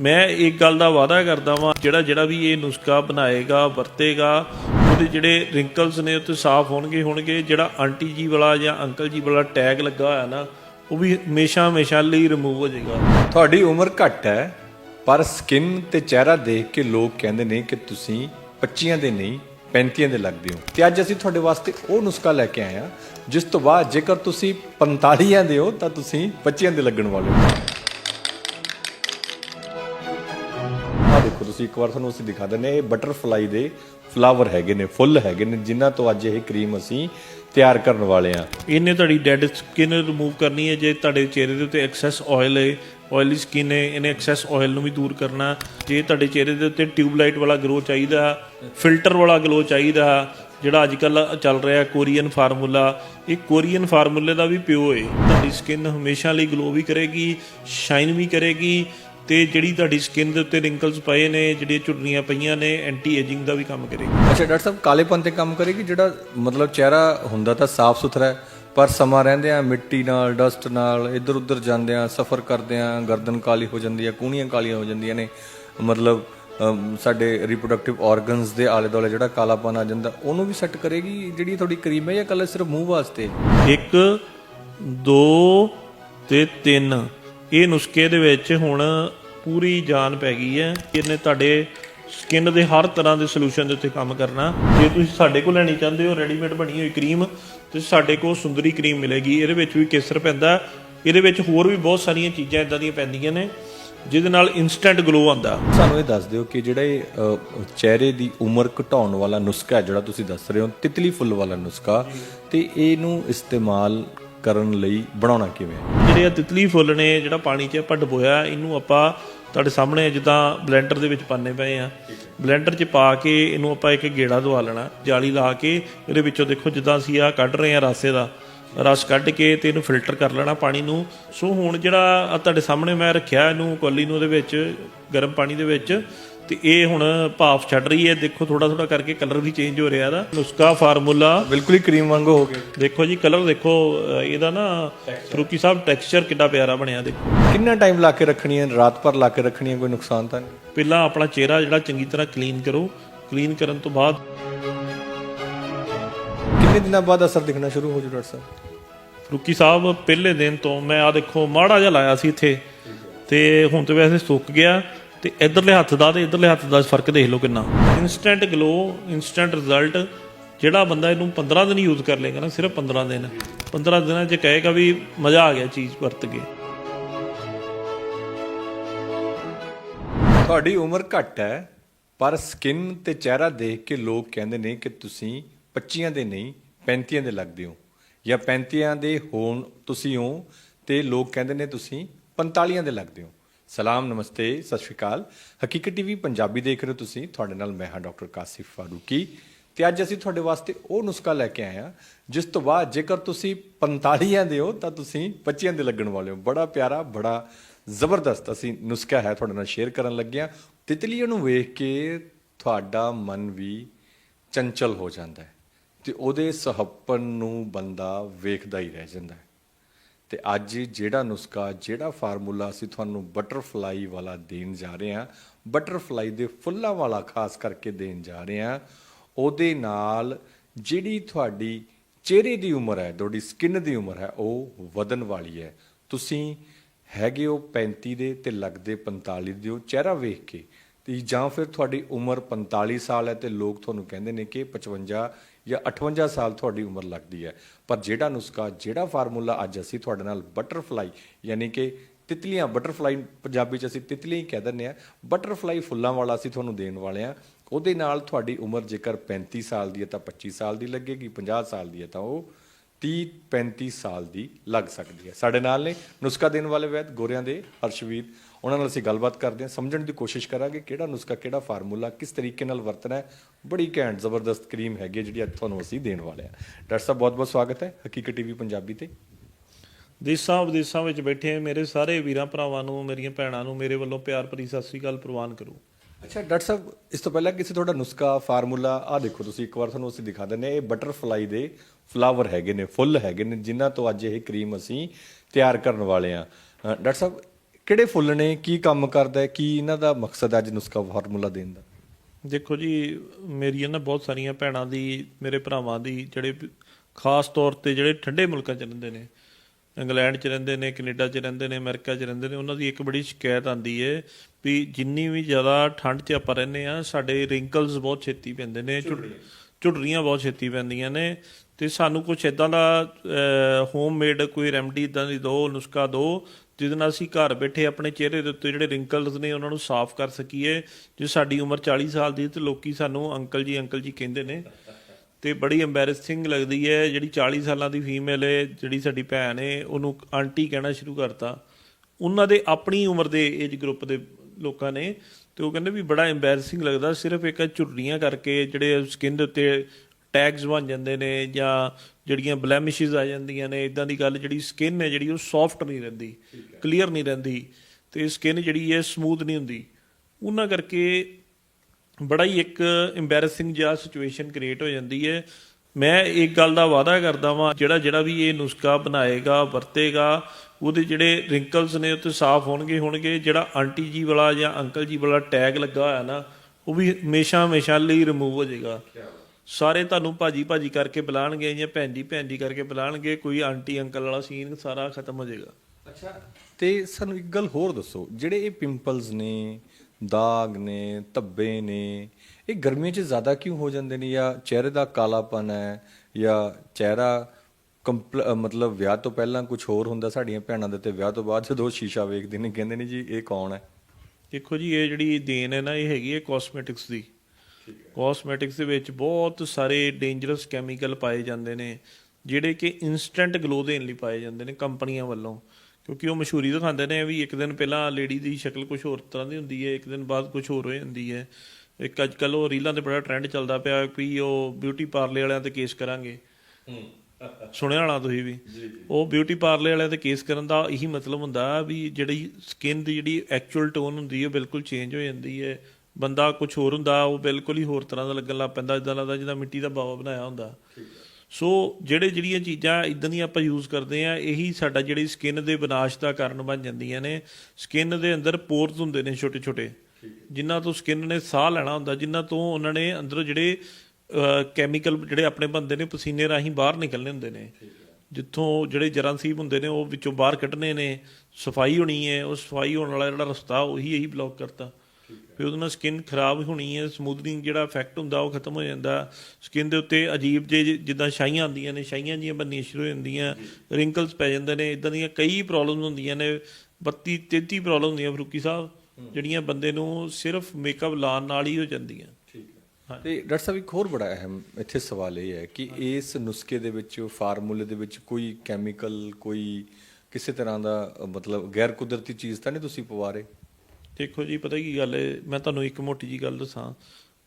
ਮੈਂ ਇੱਕ ਗੱਲ ਦਾ ਵਾਅਦਾ ਕਰਦਾ ਵਾਂ, ਜਿਹੜਾ ਜਿਹੜਾ ਵੀ ਇਹ ਨੁਸਖਾ ਬਣਾਏਗਾ, ਵਰਤੇਗਾ, ਉਹਦੇ ਜਿਹੜੇ ਰਿੰਕਲਸ ਨੇ ਉੱਤੇ ਸਾਫ਼ ਹੋਣਗੇ ਹੋਣਗੇ। ਜਿਹੜਾ ਆਂਟੀ ਜੀ ਵਾਲਾ ਜਾਂ ਅੰਕਲ ਜੀ ਵਾਲਾ ਟੈਗ ਲੱਗਾ ਹੋਇਆ ਨਾ, ਉਹ ਵੀ ਹਮੇਸ਼ਾ ਹਮੇਸ਼ਾ ਲਈ ਰਿਮੂਵ ਹੋ ਜਾਏਗਾ। ਤੁਹਾਡੀ ਉਮਰ ਘੱਟ ਹੈ, ਪਰ ਸਕਿਨ ਤੇ ਚਿਹਰਾ ਦੇਖ ਕੇ ਲੋਕ ਕਹਿੰਦੇ ਨੇ ਕਿ ਤੁਸੀਂ 25 ਦੇ ਨਹੀਂ 35 ਦੇ ਲੱਗਦੇ ਹੋ। ਤੇ ਅੱਜ ਅਸੀਂ ਤੁਹਾਡੇ ਵਾਸਤੇ ਉਹ ਨੁਸਖਾ ਲੈ ਕੇ ਆਏ ਹਾਂ, ਜਿਸ ਤੋਂ ਬਾਅਦ ਜੇਕਰ ਤੁਸੀਂ 45 ਦੇ ਹੋ, ਤਾਂ ਤੁਸੀਂ 25 ਦੇ ਲੱਗਣ ਵਾਲੇ ਹੋ। ਤੁਸੀਂ ਇੱਕ ਵਾਰ ਤੁਹਾਨੂੰ ਅਸੀਂ ਦਿਖਾ ਦਿੰਦੇ ਹਾਂ, ਇਹ ਬਟਰਫਲਾਈ ਦੇ ਫਲਾਵਰ ਹੈਗੇ ਨੇ, ਫੁੱਲ ਹੈਗੇ ਨੇ, ਜਿਨ੍ਹਾਂ ਤੋਂ ਅੱਜ ਇਹ ਕਰੀਮ ਅਸੀਂ ਤਿਆਰ ਕਰਨ ਵਾਲੇ ਹਾਂ। ਇਹਨੇ ਤੁਹਾਡੀ ਡੈਡ ਸਕਿਨ ਰਿਮੂਵ ਕਰਨੀ ਹੈ, ਜੇ ਤੁਹਾਡੇ ਚਿਹਰੇ ਦੇ ਉੱਤੇ ਐਕਸੈਸ ਆਇਲ ਹੈ ਆਇਲੀ ਸਕਿਨ ਹੈ, ਇਹਨੇ ਐਕਸੈਸ ਆਇਲ ਨੂੰ ਵੀ ਦੂਰ ਕਰਨਾ ਜੇ ਤੁਹਾਡੇ ਚਿਹਰੇ ਦੇ ਉੱਤੇ ਟਿਊਬਲਾਈਟ ਵਾਲਾ ਗਲੋ ਚਾਹੀਦਾ ਫਿਲਟਰ ਵਾਲਾ ਗਲੋ ਚਾਹੀਦਾ, ਜਿਹੜਾ ਅੱਜ ਕੱਲ ਚੱਲ ਰਿਹਾ ਕੋਰੀਅਨ ਫਾਰਮੂਲਾ, ਇਹ ਕੋਰੀਅਨ ਫਾਰਮੂਲੇ ਦਾ ਵੀ ਪਿਓ ਹੈ। ਤੁਹਾਡੀ ਸਕਿਨ ਹਮੇਸ਼ਾ ਲਈ ਗਲੋ ਵੀ ਕਰੇਗੀ ਸ਼ਾਈਨ ਵੀ ਕਰੇਗੀ ਤੇ ਜਿਹੜੀ ਤੁਹਾਡੀ ਸਕਿਨ ਦੇ ਉੱਤੇ ਰਿੰਕਲਸ ਪਏ ਨੇ ਜਿਹੜੀਆਂ ਝੁਰੜੀਆਂ ਪਈਆਂ ਨੇ ਐਂਟੀ ਏਜਿੰਗ ਦਾ ਵੀ ਕੰਮ ਕਰੇਗੀ। ਅੱਛਾ ਡਾਕਟਰ ਸਾਹਿਬ ਕਾਲੇਪਨ ਤੇ ਕੰਮ ਕਰੇਗੀ ਜਿਹੜਾ ਮਤਲਬ ਚਿਹਰਾ ਹੁੰਦਾ ਤਾਂ ਸਾਫ਼ ਸੁਥਰਾ ਹੈ ਪਰ ਸਮਾਂ ਰਹਿੰਦੇ ਆ ਮਿੱਟੀ ਨਾਲ ਡਸਟ ਨਾਲ ਇੱਧਰ ਉੱਧਰ ਜਾਂਦੇ ਆ ਸਫ਼ਰ ਕਰਦੇ ਆ ਗਰਦਨ ਕਾਲੀ ਹੋ ਜਾਂਦੀ ਆ ਕੂਣੀਆਂ ਕਾਲੀਆਂ ਹੋ ਜਾਂਦੀਆਂ ਨੇ ਮਤਲਬ ਸਾਡੇ ਰਿਪਰੋਡਕਟਿਵ ਆਰਗਨਸ ਦੇ ਆਲੇ ਦੁਆਲੇ ਜਿਹੜਾ ਕਾਲਾਪਨ ਆ ਜਾਂਦਾ ਉਹਨੂੰ ਵੀ ਸੈੱਟ ਕਰੇਗੀ ਜਿਹੜੀ ਤੁਹਾਡੀ ਕਰੀਮ ਹੈ ਜਾਂ ਕੱਲਾ ਸਿਰਫ ਮੂੰਹ ਵਾਸਤੇ? ਇੱਕ ਦੋ ਤੇ ਤਿੰਨ। ਇਹ ਨੁਸਖੇ ਦੇ ਵਿੱਚ ਹੁਣ ਪੂਰੀ ਜਾਨ ਪੈ ਗਈ ਹੈ ਇਹਨੇ ਤੁਹਾਡੇ ਸਕਿਨ ਦੇ ਹਰ ਤਰ੍ਹਾਂ ਦੇ ਸੋਲੂਸ਼ਨ ਦੇ ਉੱਤੇ ਕੰਮ ਕਰਨਾ। ਜੇ ਤੁਸੀਂ ਸਾਡੇ ਕੋਲ ਲੈਣੀ ਚਾਹੁੰਦੇ ਹੋ ਰੈਡੀਮੇਡ ਬਣੀ ਹੋਈ ਕਰੀਮ ਤੇ ਸਾਡੇ ਕੋਲ ਸੁੰਦਰੀ ਕਰੀਮ ਮਿਲੇਗੀ। ਇਹਦੇ ਵਿੱਚ ਵੀ ਕੇਸਰ ਪੈਂਦਾ ਇਹਦੇ ਵਿੱਚ ਹੋਰ ਵੀ ਬਹੁਤ ਸਾਰੀਆਂ ਚੀਜ਼ਾਂ ਇਦਾਂ ਦੀਆਂ ਪੈਂਦੀਆਂ ਨੇ, ਜਿਹਦੇ ਨਾਲ ਇਨਸਟੈਂਟ ਗਲੋ ਆਉਂਦਾ। ਸਾਨੂੰ ਇਹ ਦੱਸ ਦਿਓ ਕਿ ਜਿਹੜਾ ਇਹ ਚਿਹਰੇ ਦੀ ਉਮਰ ਘਟਾਉਣ ਵਾਲਾ ਨੁਸਖਾ ਜਿਹੜਾ ਤੁਸੀਂ ਦੱਸ ਰਹੇ ਹੋ, ਤਿਤਲੀ ਫੁੱਲ ਵਾਲਾ ਨੁਸਖਾ, ਤੇ ਇਹਨੂੰ ਇਸਤੇਮਾਲ ਕਰਨ ਲਈ ਬਣਾਉਣਾ ਕਿਵੇਂ ਹੈ? ਜਿਹੜੇ ਆ ਤਿਤਲੀ ਫੁੱਲ ਨੇ, ਜਿਹੜਾ ਪਾਣੀ 'ਚ ਆਪਾਂ ਡੁਬੋਇਆ, ਇਹਨੂੰ ਆਪਾਂ ਤੁਹਾਡੇ ਸਾਹਮਣੇ ਜਿੱਦਾਂ ਬਲੈਂਡਰ ਦੇ ਵਿੱਚ ਪਾਣੇ ਪਏ ਆ। ਬਲੈਂਡਰ 'ਚ ਪਾ ਕੇ ਇਹਨੂੰ ਆਪਾਂ ਇੱਕ ਗੇੜਾ ਦਵਾ ਲੈਣਾ, ਜਾਲੀ ਲਾ ਕੇ ਇਹਦੇ ਵਿੱਚੋਂ ਦੇਖੋ ਜਿੱਦਾਂ ਅਸੀਂ ਆ ਕੱਢ ਰਹੇ ਆ ਰਾਸੇ ਦਾ, ਰਸ ਕੱਢ ਕੇ ਤੇ ਇਹਨੂੰ ਫਿਲਟਰ ਕਰ ਲੈਣਾ ਪਾਣੀ ਨੂੰ। ਸੋ ਹੁਣ ਜਿਹੜਾ ਤੁਹਾਡੇ ਸਾਹਮਣੇ ਮੈਂ ਰੱਖਿਆ ਇਹਨੂੰ ਕੋਲੀ ਨੂੰ ਉਹਦੇ ਵਿੱਚ, ਗਰਮ ਪਾਣੀ ਦੇ ਵਿੱਚ ਤੇ ਇਹ ਹੁਣ ਭਾਫ ਛੱਡ ਰਹੀ ਹੈ। ਦੇਖੋ ਥੋੜਾ ਥੋੜਾ ਕਰਕੇ ਕਲਰ ਵੀ ਚੇਂਜ ਹੋ ਰਿਹਾ ਇਹਦਾ। ਨੁਸਖਾ ਫਾਰਮੂਲਾ। ਬਿਲਕੁਲ ਹੀ ਕਰੀਮ ਵਾਂਗੂ ਹੋ ਗਿਆ। ਦੇਖੋ ਜੀ ਕਲਰ ਦੇਖੋ ਇਹਦਾ ਨਾ ਫਰੂਕੀ ਸਾਹਿਬ ਟੈਕਸਚਰ ਕਿੰਨਾ ਪਿਆਰਾ ਬਣਿਆ ਦੇਖੋ। ਕਿੰਨਾ ਟਾਈਮ ਲਾ ਕੇ ਰੱਖਣੀ ਹੈ? ਰਾਤ ਭਰ ਲਾ ਕੇ ਰੱਖਣੀ ਹੈ? ਕੋਈ ਨੁਕਸਾਨ ਤਾਂ ਨਹੀਂ? ਪਹਿਲਾਂ ਆਪਣਾ ਚਿਹਰਾ ਜਿਹੜਾ ਚੰਗੀ ਤਰ੍ਹਾਂ ਕਲੀਨ ਕਰੋ। ਕਲੀਨ ਕਰਨ ਤੋਂ ਬਾਅਦ ਕਿੰਨੇ ਦਿਨਾਂ ਬਾਅਦ ਅਸਰ ਦਿਖਣਾ ਸ਼ੁਰੂ ਹੋ ਜੂ ਡਾਕਟਰ ਸਾਹਿਬ? ਫਰੂਕੀ ਸਾਹਿਬ ਪਹਿਲੇ ਦਿਨ ਤੋਂ ਮੈਂ ਆ ਦੇਖੋ ਮਾੜਾ ਜਿਹਾ ਲਾਇਆ ਸੀ ਇੱਥੇ। ਤੇ ਹੁਣ ਤੇ ਵੈਸੇ ਸੁੱਕ ਗਿਆ। ਤੇ ਇਧਰਲੇ ਹੱਥ ਦਾ ਤੇ ਇਧਰਲੇ ਹੱਥ ਦਾ ਫ਼ਰਕ ਦੇਖ ਲਓ ਕਿੰਨਾ। ਇਨਸਟੈਂਟ ਗਲੋ ਇਨਸਟੈਂਟ ਰਿਜ਼ਲਟ ਜਿਹੜਾ ਬੰਦਾ ਇਹਨੂੰ 15 ਦਿਨ ਯੂਜ਼ ਕਰ ਲੇਗਾ ਨਾ, ਸਿਰਫ 15 ਦਿਨ। 15 ਦਿਨਾਂ 'ਚ ਕਹੇਗਾ ਵੀ ਮਜ਼ਾ ਆ ਗਿਆ ਚੀਜ਼ ਵਰਤ ਕੇ। ਤੁਹਾਡੀ ਉਮਰ ਘੱਟ ਹੈ, ਪਰ ਸਕਿਨ ਤੇ ਚਿਹਰਾ ਦੇਖ ਕੇ ਲੋਕ ਕਹਿੰਦੇ ਨੇ ਕਿ ਤੁਸੀਂ 25 ਦੇ ਨਹੀਂ 35 ਦੇ ਲੱਗਦੇ ਹੋ। ਜਾਂ 35 ਦੇ ਹੋਣ ਤੁਸੀਂ ਹੋ ਤੇ ਲੋਕ ਕਹਿੰਦੇ ਨੇ ਤੁਸੀਂ 45 ਦੇ ਲੱਗਦੇ ਹੋ। ਸਲਾਮ, ਨਮਸਤੇ, ਸਤਿ ਸ਼੍ਰੀ ਅਕਾਲ। ਹਕੀਕਤ ਟੀਵੀ ਪੰਜਾਬੀ ਦੇਖ ਰਹੇ ਹੋ ਤੁਸੀਂ। ਤੁਹਾਡੇ ਨਾਲ ਮੈਂ ਹਾਂ ਡਾਕਟਰ ਕਾਸਿਫ ਫਾਰੂਕੀ। ਤੇ ਅੱਜ ਅਸੀਂ ਤੁਹਾਡੇ ਵਾਸਤੇ ਉਹ ਨੁਸਖਾ ਲੈ ਕੇ ਆਏ ਹਾਂ, ਜਿਸ ਤੋਂ ਬਾਅਦ ਜੇਕਰ ਤੁਸੀਂ 45 ਦੇ ਹੋ, ਤਾਂ ਤੁਸੀਂ 25 ਦੇ ਲੱਗਣ ਵਾਲੇ ਹੋ। ਬੜਾ ਪਿਆਰਾ, ਬੜਾ ਜ਼ਬਰਦਸਤ ਅਸੀਂ ਨੁਸਖਾ ਹੈ ਤੁਹਾਡੇ ਨਾਲ ਸ਼ੇਅਰ ਕਰਨ ਲੱਗੇ ਹਾਂ। ਤਿਤਲੀਆਂ ਨੂੰ ਵੇਖ ਕੇ ਤੁਹਾਡਾ ਮਨ ਵੀ ਚੰਚਲ ਹੋ ਜਾਂਦਾ ਹੈ ਤੇ ਉਹਦੇ ਸਹੱਪਣ ਨੂੰ ਬੰਦਾ ਵੇਖਦਾ ਹੀ ਰਹਿ ਜਾਂਦਾ ਹੈ। ਤੇ ਅੱਜ ਜਿਹੜਾ ਨੁਸਖਾ, ਜਿਹੜਾ ਫਾਰਮੂਲਾ ਅਸੀਂ ਤੁਹਾਨੂੰ ਬਟਰਫਲਾਈ ਵਾਲਾ ਦੇਣ ਜਾ ਰਹੇ ਹਾਂ, ਬਟਰਫਲਾਈ ਦੇ ਫੁੱਲਾਂ ਵਾਲਾ ਖਾਸ ਕਰਕੇ ਦੇਣ ਜਾ ਰਹੇ ਹਾਂ, ਉਹਦੇ ਨਾਲ ਜਿਹੜੀ ਤੁਹਾਡੀ ਚਿਹਰੇ ਦੀ ਉਮਰ ਹੈ, ਤੁਹਾਡੀ ਸਕਿਨ ਦੀ ਉਮਰ ਹੈ, ਉਹ ਵਧਣ ਵਾਲੀ ਹੈ। ਤੁਸੀਂ ਹੈਗੇ ਹੋ 35 ਦੇ ਤੇ ਲੱਗਦੇ 45 ਦੇ ਹੋ ਚਿਹਰਾ ਵੇਖ ਕੇ ਤੇ ਜਾਂ ਫਿਰ ਤੁਹਾਡੀ ਉਮਰ 45 ਸਾਲ ਹੈ ਤੇ ਲੋਕ ਤੁਹਾਨੂੰ ਕਹਿੰਦੇ ਨੇ ਕਿ 55 ਜਾਂ 58 ਸਾਲ ਤੁਹਾਡੀ ਉਮਰ ਲੱਗਦੀ ਹੈ। ਪਰ ਜਿਹੜਾ ਨੁਸਖਾ, ਜਿਹੜਾ ਫਾਰਮੂਲਾ ਅੱਜ ਅਸੀਂ ਤੁਹਾਡੇ ਨਾਲ ਬਟਰਫਲਾਈ, ਯਾਨੀ ਕਿ ਤਿਤਲੀਆਂ ਬਟਰਫਲਾਈ ਪੰਜਾਬੀ ਚ ਅਸੀਂ ਤਿਤਲੀਆਂ ਹੀ ਕਹਿ ਦਿੰਦੇ ਆ ਬਟਰਫਲਾਈ ਫੁੱਲਾਂ ਵਾਲਾ ਅਸੀਂ ਤੁਹਾਨੂੰ ਦੇਣ ਵਾਲੇ ਆ ਉਹਦੇ ਨਾਲ ਤੁਹਾਡੀ ਉਮਰ ਜੇਕਰ 35 ਸਾਲ ਦੀ ਹੈ ਤਾਂ 25 ਸਾਲ ਦੀ ਲੱਗੇਗੀ 50 ਸਾਲ ਦੀ ਹੈ ਤਾਂ ਉਹ 30 35 ਸਾਲ ਦੀ ਲੱਗ ਸਕਦੀ ਹੈ। ਸਾਡੇ ਨਾਲ ਨੇ ਨੁਸਖਾ ਦੇਣ ਵਾਲੇ ਵੈਦ ਗੋਰਿਆਂ ਦੇ, ਹਰਸ਼ਵੀਰ ਉਹਨਾਂ ਨਾਲ ਅਸੀਂ ਗੱਲਬਾਤ ਕਰਦੇ ਹਾਂ। ਸਮਝਣ ਦੀ ਕੋਸ਼ਿਸ਼ ਕਰਾਂਗੇ ਕਿਹੜਾ ਨੁਸਖਾ ਕਿਹੜਾ ਫਾਰਮੂਲਾ ਕਿਸ ਤਰੀਕੇ ਨਾਲ ਵਰਤਣਾ ਹੈ। ਬੜੀ ਘੈਂਟ ਜ਼ਬਰਦਸਤ ਕਰੀਮ ਹੈਗੀ ਹੈ ਜਿਹੜੀ ਅੱਜ ਤੁਹਾਨੂੰ ਅਸੀਂ ਦੇਣ ਵਾਲੇ ਹਾਂ। ਡਾਕਟਰ ਸਾਹਿਬ ਬਹੁਤ ਬਹੁਤ ਸਵਾਗਤ ਹੈ ਹਕੀਕਤ ਟੀਵੀ ਪੰਜਾਬੀ ਤੇ। ਦੇਸਾਂ ਵਿਦੇਸਾਂ ਵਿੱਚ ਬੈਠੇ ਮੇਰੇ ਸਾਰੇ ਵੀਰਾਂ ਭਰਾਵਾਂ ਨੂੰ ਮੇਰੀਆਂ ਭੈਣਾਂ ਨੂੰ ਮੇਰੇ ਵੱਲੋਂ ਪਿਆਰ ਭਰੀ ਸਤਿ ਸ੍ਰੀ ਅਕਾਲ ਪ੍ਰਵਾਨ ਕਰੋ। ਅੱਛਾ ਡਾਕਟਰ ਸਾਹਿਬ ਇਸ ਤੋਂ ਪਹਿਲਾਂ ਕਿਸੇ ਤੁਹਾਡਾ ਨੁਸਖਾ ਫਾਰਮੂਲਾ ਆ ਦੇਖੋ ਤੁਸੀਂ ਇੱਕ ਵਾਰ ਤੁਹਾਨੂੰ ਅਸੀਂ ਦਿਖਾ ਹਾਂ। ਇਹ ਬਟਰਫਲਾਈ ਦੇ ਫਲਾਵਰ ਹੈਗੇ ਨੇ ਫੁੱਲ ਹੈਗੇ ਨੇ ਜਿਨ੍ਹਾਂ ਤੋਂ ਅੱਜ ਇਹ ਕਰੀਮ ਅਸੀਂ ਤਿਆਰ ਕਰਨ ਵਾਲੇ ਆ ਡਾਕਟਰ ਸਾਹਿਬ ਕਿਹੜੇ ਫੁੱਲ ਨੇ ਕੀ ਕੰਮ ਕਰਦਾ ਹੈ ਕੀ ਇਹਨਾਂ ਦਾ ਮਕਸਦ ਹੈ ਅੱਜ ਨੁਸਖਾ ਫਾਰਮੂਲਾ ਦੇਣ ਦਾ? ਦੇਖੋ ਜੀ ਮੇਰੀਆਂ ਨਾ ਬਹੁਤ ਸਾਰੀਆਂ ਭੈਣਾਂ ਦੀ ਮੇਰੇ ਭਰਾਵਾਂ ਦੀ ਜਿਹੜੇ ਖਾਸ ਤੌਰ ਤੇ ਜਿਹੜੇ ਠੰਡੇ ਮੁਲਕਾਂ 'ਚ ਰਹਿੰਦੇ ਨੇ ਇੰਗਲੈਂਡ 'ਚ ਰਹਿੰਦੇ ਨੇ ਕੈਨੇਡਾ 'ਚ ਰਹਿੰਦੇ ਨੇ ਅਮਰੀਕਾ 'ਚ ਰਹਿੰਦੇ ਨੇ ਉਹਨਾਂ ਦੀ ਇੱਕ ਬੜੀ ਸ਼ਿਕਾਇਤ ਆਂਦੀ ਹੈ ਵੀ ਜਿੰਨੀ ਵੀ ਜ਼ਿਆਦਾ ਠੰਡ 'ਚ ਆਪਾਂ ਰਹਿੰਦੇ ਆ ਸਾਡੇ ਰਿੰਕਲਸ ਬਹੁਤ ਛੇਤੀ ਪੈਂਦੇ ਨੇ ਝੁਰ- ਝੁਰੜੀਆਂ ਬਹੁਤ ਛੇਤੀ ਪੈਂਦੀਆਂ ਨੇ ਤੇ ਸਾਨੂੰ ਕੁਝ ਇਦਾਂ ਦਾ ਹੋਮਮੇਡ ਕੋਈ ਰੈਮਡੀ ਇਦਾਂ ਦੀ ਦਿਓ ਨੁਸਖਾ ਦਿਓ ਜਿਹਦੇ ਨਾਲ ਅਸੀਂ ਘਰ ਬੈਠੇ ਆਪਣੇ ਚਿਹਰੇ ਦੇ ਉੱਤੇ ਜਿਹੜੇ ਰਿੰਕਲਸ ਨੇ ਉਹਨਾਂ ਨੂੰ ਸਾਫ਼ ਕਰ ਸਕੀਏ, ਜੇ ਸਾਡੀ ਉਮਰ 40 ਸਾਲ ਦੀ ਤੇ ਲੋਕੀ ਸਾਨੂੰ ਅੰਕਲ ਜੀ ਅੰਕਲ ਜੀ ਕਹਿੰਦੇ ਨੇ। ਤੇ ਬੜੀ ਐਮਬੈਰਸਿੰਗ ਲੱਗਦੀ ਹੈ, ਜਿਹੜੀ 40 ਸਾਲਾਂ ਦੀ ਫੀਮੇਲ ਹੈ, ਜਿਹੜੀ ਸਾਡੀ ਭੈਣ ਹੈ, ਉਹਨੂੰ ਆਂਟੀ ਕਹਿਣਾ ਸ਼ੁਰੂ ਕਰਤਾ। ਉਹਨਾਂ ਦੇ ਆਪਣੀ ਉਮਰ ਦੇ ਏਜ ਗਰੁੱਪ ਦੇ ਲੋਕਾਂ ਨੇ ਤੇ ਉਹ ਕਹਿੰਦੇ ਵੀ ਬੜਾ ਐਮਬੈਰਸਿੰਗ ਲੱਗਦਾ, ਸਿਰਫ ਇੱਕ ਝੁਰੜੀਆਂ ਕਰਕੇ ਜਿਹੜੇ ਸਕਿਨ ਦੇ ਉੱਤੇ ਟੈਗਸ ਬਣ ਜਾਂਦੇ ਨੇ ਜਾਂ ਜਿਹੜੀਆਂ ਬਲੈਮਿਸ਼ਸ ਆ ਜਾਂਦੀਆਂ ਨੇ ਇਦਾਂ ਦੀ ਗੱਲ ਜਿਹੜੀ ਸਕਿਨ ਹੈ ਜਿਹੜੀ ਉਹ ਸੌਫਟ ਨਹੀਂ ਰਹਿੰਦੀ ਕਲੀਅਰ ਨਹੀਂ ਰਹਿੰਦੀ ਤੇ ਸਕਿਨ ਜਿਹੜੀ ਹੈ ਸਮੂਥ ਨਹੀਂ ਹੁੰਦੀ। ਉਹਨਾਂ ਕਰਕੇ ਬੜਾ ਹੀ ਇੱਕ ਐਮਬੈਰਸਿੰਗ ਜਿਹਾ ਸਿਚੁਏਸ਼ਨ ਕ੍ਰੀਏਟ ਹੋ ਜਾਂਦੀ ਹੈ। ਮੈਂ ਇੱਕ ਗੱਲ ਦਾ ਵਾਅਦਾ ਕਰਦਾ ਵਾਂ ਜਿਹੜਾ ਜਿਹੜਾ ਵੀ ਇਹ ਨੁਸਖਾ ਬਣਾਏਗਾ ਵਰਤੇਗਾ ਉਹਦੇ ਜਿਹੜੇ ਰਿੰਕਲਸ ਨੇ ਉਹ ਤੇ ਸਾਫ਼ ਹੋਣਗੇ ਹੋਣਗੇ। ਜਿਹੜਾ ਆਂਟੀ ਜੀ ਵਾਲਾ ਜਾਂ ਅੰਕਲ ਜੀ ਵਾਲਾ ਟੈਗ ਲੱਗਾ ਹੋਇਆ ਨਾ ਉਹ ਵੀ ਹਮੇਸ਼ਾ ਹਮੇਸ਼ਾ ਲਈ ਰਿਮੂਵ ਹੋ ਜਾਏਗਾ। ਸਾਰੇ ਤੁਹਾਨੂੰ ਭਾਜੀ ਭਾਜੀ ਕਰਕੇ ਬੁਲਾਣਗੇ ਜਾਂ ਭੈਣ ਜੀ ਭੈਣ ਜੀ ਕਰਕੇ ਬੁਲਾਣਗੇ ਕੋਈ ਆਂਟੀ ਅੰਕਲ ਵਾਲਾ ਸੀਨ ਸਾਰਾ ਖਤਮ ਹੋ ਜਾਏਗਾ। ਅੱਛਾ। ਤੇ ਸਾਨੂੰ ਇੱਕ ਗੱਲ ਹੋਰ ਦੱਸੋ ਜਿਹੜੇ ਇਹ ਪਿੰਪਲਸ ਨੇ ਦਾਗ ਨੇ ਧੱਬੇ ਨੇ ਇਹ ਗਰਮੀਆਂ 'ਚ ਜ਼ਿਆਦਾ ਕਿਉਂ ਹੋ ਜਾਂਦੇ ਨੇ ਜਾਂ ਚਿਹਰੇ ਦਾ ਕਾਲਾਪਨ ਹੈ ਜਾਂ ਚਿਹਰਾ ਮਤਲਬ ਵਿਆਹ ਤੋਂ ਪਹਿਲਾਂ ਕੁਝ ਹੋਰ ਹੁੰਦਾ ਸਾਡੀਆਂ ਭੈਣਾਂ ਦੇ ਤੇ ਵਿਆਹ ਤੋਂ ਬਾਅਦ ਜਦੋਂ ਸ਼ੀਸ਼ਾ ਵੇਖਦੇ ਨੇ ਕਹਿੰਦੇ ਨੇ ਜੀ ਇਹ ਕੌਣ ਹੈ? ਦੇਖੋ ਜੀ ਇਹ ਜਿਹੜੀ ਦੇਨ ਹੈ ਨਾ ਇਹ ਹੈਗੀ ਹੈ ਕਾਸਮੈਟਿਕਸ ਦੀ। ਕਾਸਮੈਟਿਕਸ ਦੇ ਵਿੱਚ ਬਹੁਤ ਸਾਰੇ ਡੇਂਜਰਸ ਕੈਮੀਕਲ ਪਾਏ ਜਾਂਦੇ ਨੇ ਜਿਹੜੇ ਕਿ ਇਨਸਟੈਂਟ ਗਲੋ ਦੇਣ ਲਈ ਪਾਏ ਜਾਂਦੇ ਨੇ ਕੰਪਨੀਆਂ ਵੱਲੋਂ। ਕਿਉਂਕਿ ਉਹ ਮਸ਼ਹੂਰੀ ਦਿਖਾਉਂਦੇ ਨੇ ਵੀ ਇੱਕ ਦਿਨ ਪਹਿਲਾਂ ਲੇਡੀ ਦੀ ਸ਼ਕਲ ਕੁਝ ਹੋਰ ਤਰ੍ਹਾਂ ਦੀ ਹੁੰਦੀ ਹੈ ਇੱਕ ਦਿਨ ਬਾਅਦ ਕੁਝ ਹੋਰ ਹੋ ਜਾਂਦੀ ਹੈ। ਇੱਕ ਅੱਜ ਕੱਲ ਉਹ ਰੀਲਾਂ ਤੇ ਬੜਾ ਟ੍ਰੈਂਡ ਚੱਲਦਾ ਪਿਆ ਵੀ ਉਹ ਬਿਊਟੀ ਪਾਰਲਰ ਵਾਲਿਆਂ ਤੇ ਕੇਸ ਕਰਾਂਗੇ। ਸੁਣਿਆ ਹੋਣਾ ਤੁਸੀਂ ਵੀ? ਉਹ ਬਿਊਟੀ ਪਾਰਲਰ ਵਾਲਿਆਂ ਤੇ ਕੇਸ ਕਰਨ ਦਾ ਇਹੀ ਮਤਲਬ ਹੁੰਦਾ ਵੀ ਜਿਹੜੀ ਸਕਿਨ ਦੀ ਜਿਹੜੀ ਐਕਚੁਅਲ ਟੋਨ ਹੁੰਦੀ ਹੈ ਬਿਲਕੁਲ ਚੇਂਜ ਹੋ ਜਾਂਦੀ ਹੈ। ਬੰਦਾ ਕੁਝ ਹੋਰ ਹੁੰਦਾ ਉਹ ਬਿਲਕੁਲ ਹੀ ਹੋਰ ਤਰ੍ਹਾਂ ਦਾ ਲੱਗਣ ਲੱਗ ਪੈਂਦਾ ਇਦਾਂ ਲੱਗਦਾ ਜਿੱਦਾਂ ਮਿੱਟੀ ਦਾ ਬਾਵਾ ਬਣਾਇਆ ਹੁੰਦਾ। ਸੋ ਜਿਹੜੇ ਜਿਹੜੀਆਂ ਚੀਜ਼ਾਂ ਇਦਾਂ ਦੀਆਂ ਆਪਾਂ ਯੂਜ਼ ਕਰਦੇ ਆ ਇਹੀ ਸਾਡਾ ਜਿਹੜੀ ਸਕਿਨ ਦੇ ਵਿਨਾਸ਼ ਦਾ ਕਾਰਨ ਬਣ ਜਾਂਦੀਆਂ ਨੇ। ਸਕਿਨ ਦੇ ਅੰਦਰ ਪੋਰਸ ਹੁੰਦੇ ਨੇ ਛੋਟੇ ਛੋਟੇ ਜਿਨ੍ਹਾਂ ਤੋਂ ਸਕਿਨ ਨੇ ਸਾਹ ਲੈਣਾ ਹੁੰਦਾ ਜਿਨ੍ਹਾਂ ਤੋਂ ਉਹਨਾਂ ਨੇ ਅੰਦਰੋਂ ਜਿਹੜੇ ਕੈਮੀਕਲ ਜਿਹੜੇ ਆਪਣੇ ਬੰਦੇ ਨੇ ਪਸੀਨੇ ਰਾਹੀਂ ਬਾਹਰ ਨਿਕਲਣੇ ਹੁੰਦੇ ਨੇ। ਜਿੱਥੋਂ ਜਿਹੜੇ ਜਰਾਸੀਮ ਹੁੰਦੇ ਨੇ ਉਹ ਵਿੱਚੋਂ ਬਾਹਰ ਕੱਢਣੇ ਨੇ। ਸਫ਼ਾਈ ਹੋਣੀ ਹੈ ਉਹ ਸਫ਼ਾਈ ਹੋਣ ਵਾਲਾ ਜਿਹੜਾ ਰਸਤਾ ਉਹੀ ਇਹੀ ਬਲੌਕ ਕਰਤਾ। ਫਿਰ ਉਹਦੇ ਨਾਲ ਸਕਿਨ ਖਰਾਬ ਹੋਣੀ ਹੈ ਸਮੂਥਨਿੰਗ ਜਿਹੜਾ ਇਫੈਕਟ ਹੁੰਦਾ ਉਹ ਖਤਮ ਹੋ ਜਾਂਦਾ। ਸਕਿਨ ਦੇ ਉੱਤੇ ਅਜੀਬ ਜੇ ਜਿੱਦਾਂ ਛਾਈਆਂ ਆਉਂਦੀਆਂ ਨੇ ਛਾਈਆਂ ਜੀਆਂ ਬੰਨੀਆਂ ਸ਼ੁਰੂ ਹੋ ਜਾਂਦੀਆਂ। ਰਿੰਕਲਸ ਪੈ ਜਾਂਦੇ ਨੇ ਇਦਾਂ ਦੀਆਂ ਕਈ ਪ੍ਰੋਬਲਮਸ ਹੁੰਦੀਆਂ ਨੇ। 32 33 ਪ੍ਰੋਬਲਮ ਹੁੰਦੀਆਂ ਫਰੂਕੀ ਸਾਹਿਬ ਜਿਹੜੀਆਂ ਬੰਦੇ ਨੂੰ ਸਿਰਫ ਮੇਕਅਪ ਲਾਉਣ ਨਾਲ ਹੀ ਹੋ ਜਾਂਦੀਆਂ। ਤੇ ਡਾਕਟਰ ਸਾਹਿਬ ਇੱਕ ਹੋਰ ਬੜਾ ਅਹਿਮ ਇੱਥੇ ਸਵਾਲ ਇਹ ਹੈ ਕਿ ਇਸ ਨੁਸਖੇ ਦੇ ਵਿੱਚ ਫਾਰਮੂਲੇ ਦੇ ਵਿੱਚ ਕੋਈ ਕੈਮੀਕਲ ਕੋਈ ਕਿਸੇ ਤਰ੍ਹਾਂ ਦਾ ਮਤਲਬ ਗੈਰ ਕੁਦਰਤੀ ਚੀਜ਼ ਤਾਂ ਨਹੀਂ ਤੁਸੀਂ ਪਵਾ ਰਹੇ? ਦੇਖੋ ਜੀ ਪਤਾ ਕੀ ਗੱਲ ਹੈ ਮੈਂ ਤੁਹਾਨੂੰ ਇੱਕ ਮੋਟੀ ਜੀ ਗੱਲ ਦੱਸਾਂ।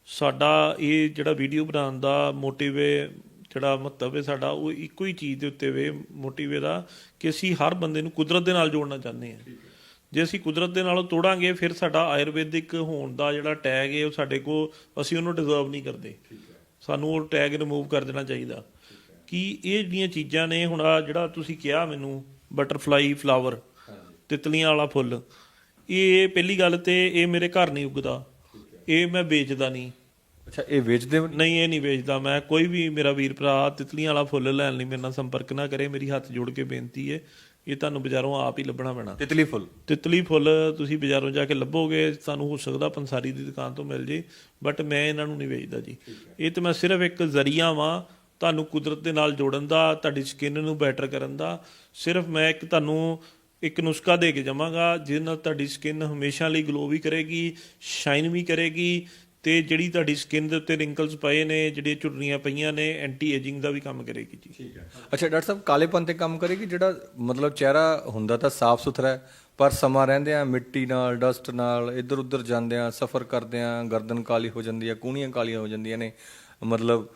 ਸਾਡਾ ਇਹ ਜਿਹੜਾ ਵੀਡੀਓ ਬਣਾਉਣ ਦਾ ਮੋਟਿਵ ਹੈ ਜਿਹੜਾ ਮਹੱਤਵ ਹੈ ਸਾਡਾ ਉਹ ਇੱਕੋ ਹੀ ਚੀਜ਼ ਦੇ ਉੱਤੇ ਵੇ ਮੋਟਿਵ ਇਹਦਾ ਕਿ ਅਸੀਂ ਹਰ ਬੰਦੇ ਨੂੰ ਕੁਦਰਤ ਦੇ ਨਾਲ ਜੋੜਨਾ ਚਾਹੁੰਦੇ ਹਾਂ ਜੇ ਅਸੀਂ ਕੁਦਰਤ ਦੇ ਨਾਲੋਂ ਤੋੜਾਂਗੇ ਫਿਰ ਸਾਡਾ ਆਯੁਰਵੈਦਿਕ ਹੋਣ ਦਾ ਜਿਹੜਾ ਟੈਗ ਹੈ ਉਹ ਸਾਡੇ ਕੋ ਅਸੀਂ ਉਹਨੂੰ ਡਿਜ਼ਰਵ ਨਹੀਂ ਕਰਦੇ। ਸਾਨੂੰ ਉਹ ਟੈਗ ਰਿਮੂਵ ਕਰ ਦੇਣਾ ਚਾਹੀਦਾ। ਕਿ ਇਹ ਜਿਹੜੀਆਂ ਚੀਜ਼ਾਂ ਨੇ ਹੁਣ ਆਹ ਜਿਹੜਾ ਤੁਸੀਂ ਕਿਹਾ ਮੈਨੂੰ ਬਟਰਫਲਾਈ ਫਲਾਵਰ ਤਿਤਲੀਆਂ ਵਾਲਾ ਫੁੱਲ ਇਹ ਪਹਿਲੀ ਗੱਲ ਤੇ ਇਹ ਮੇਰੇ ਘਰ ਨਹੀਂ ਉੱਗਦਾ। ਇਹ ਮੈਂ ਵੇਚਦਾ ਨਹੀਂ। ਅੱਛਾ ਇਹ ਵੇਚਦੇ ਹੋ? ਨਹੀਂ ਇਹ ਨਹੀਂ ਵੇਚਦਾ। ਮੈਂ ਕੋਈ ਵੀ ਮੇਰਾ ਵੀਰ ਭਰਾ ਤਿਤਲੀਆਂ ਵਾਲਾ ਫੁੱਲ ਲੈਣ ਲਈ ਮੇਰੇ ਨਾਲ ਸੰਪਰਕ ਨਾ ਕਰੇ ਮੇਰੀ ਹੱਥ ਜੋੜ ਕੇ ਬੇਨਤੀ ਹੈ ਇਹ ਤੁਹਾਨੂੰ ਬਾਜ਼ਾਰੋਂ ਆਪ ਹੀ ਲੱਭਣਾ ਪੈਣਾ। ਤਿਤਲੀ ਫੁੱਲ? ਤਿਤਲੀ ਫੁੱਲ ਤੁਸੀਂ ਬਾਜ਼ਾਰੋਂ ਜਾ ਕੇ ਲੱਭੋਗੇ ਤੁਹਾਨੂੰ ਹੋ ਸਕਦਾ ਪੰਸਾਰੀ ਦੀ ਦੁਕਾਨ ਤੋਂ ਮਿਲ ਜੇ ਬਟ ਮੈਂ ਇਹਨਾਂ ਨੂੰ ਨਹੀਂ ਵੇਚਦਾ ਜੀ। ਇਹ ਤੇ ਮੈਂ ਸਿਰਫ ਇੱਕ ਜ਼ਰੀਆ ਵਾਂ ਤੁਹਾਨੂੰ ਕੁਦਰਤ ਦੇ ਨਾਲ ਜੋੜਨ ਦਾ ਤੁਹਾਡੀ ਸਕਿਨ ਨੂੰ ਬੈਟਰ ਕਰਨ ਦਾ। ਸਿਰਫ ਮੈਂ ਇੱਕ ਤੁਹਾਨੂੰ ਇੱਕ ਨੁਸਖਾ ਦੇ ਕੇ ਜਾਵਾਂਗਾ, ਜਿਹਦੇ ਨਾਲ ਤੁਹਾਡੀ ਸਕਿਨ ਹਮੇਸ਼ਾ ਲਈ ਗਲੋ ਵੀ ਕਰੇਗੀ ਸ਼ਾਈਨ ਵੀ ਕਰੇਗੀ ਤੇ ਜਿਹੜੀ ਤੁਹਾਡੀ ਸਕਿਨ ਦੇ ਉੱਤੇ ਰਿੰਕਲਸ ਪਏ ਨੇ, ਜਿਹੜੀਆਂ ਝੁਰੜੀਆਂ ਪਈਆਂ ਨੇ ਐਂਟੀ ਏਜਿੰਗ ਦਾ ਵੀ ਕੰਮ ਕਰੇਗੀ ਜੀ। ਠੀਕ ਹੈ। ਅੱਛਾ, ਡਾਕਟਰ ਸਾਹਿਬ, ਕਾਲੇਪਨ ਤੇ ਕੰਮ ਕਰੇਗੀ, ਜਿਹੜਾ ਮਤਲਬ ਚਿਹਰਾ ਹੁੰਦਾ ਤਾਂ ਸਾਫ਼ ਸੁਥਰਾ ਹੈ, ਪਰ ਸਮਾਂ ਰਹਿੰਦੇ ਆ ਮਿੱਟੀ ਨਾਲ ਡਸਟ ਨਾਲ ਇੱਧਰ ਉੱਧਰ ਜਾਂਦੇ ਆ, ਸਫ਼ਰ ਕਰਦੇ ਆ, ਗਰਦਨ ਕਾਲੀ ਹੋ ਜਾਂਦੀ ਆ ਕੂਣੀਆਂ ਕਾਲੀਆਂ ਹੋ ਜਾਂਦੀਆਂ ਨੇ, ਮਤਲਬ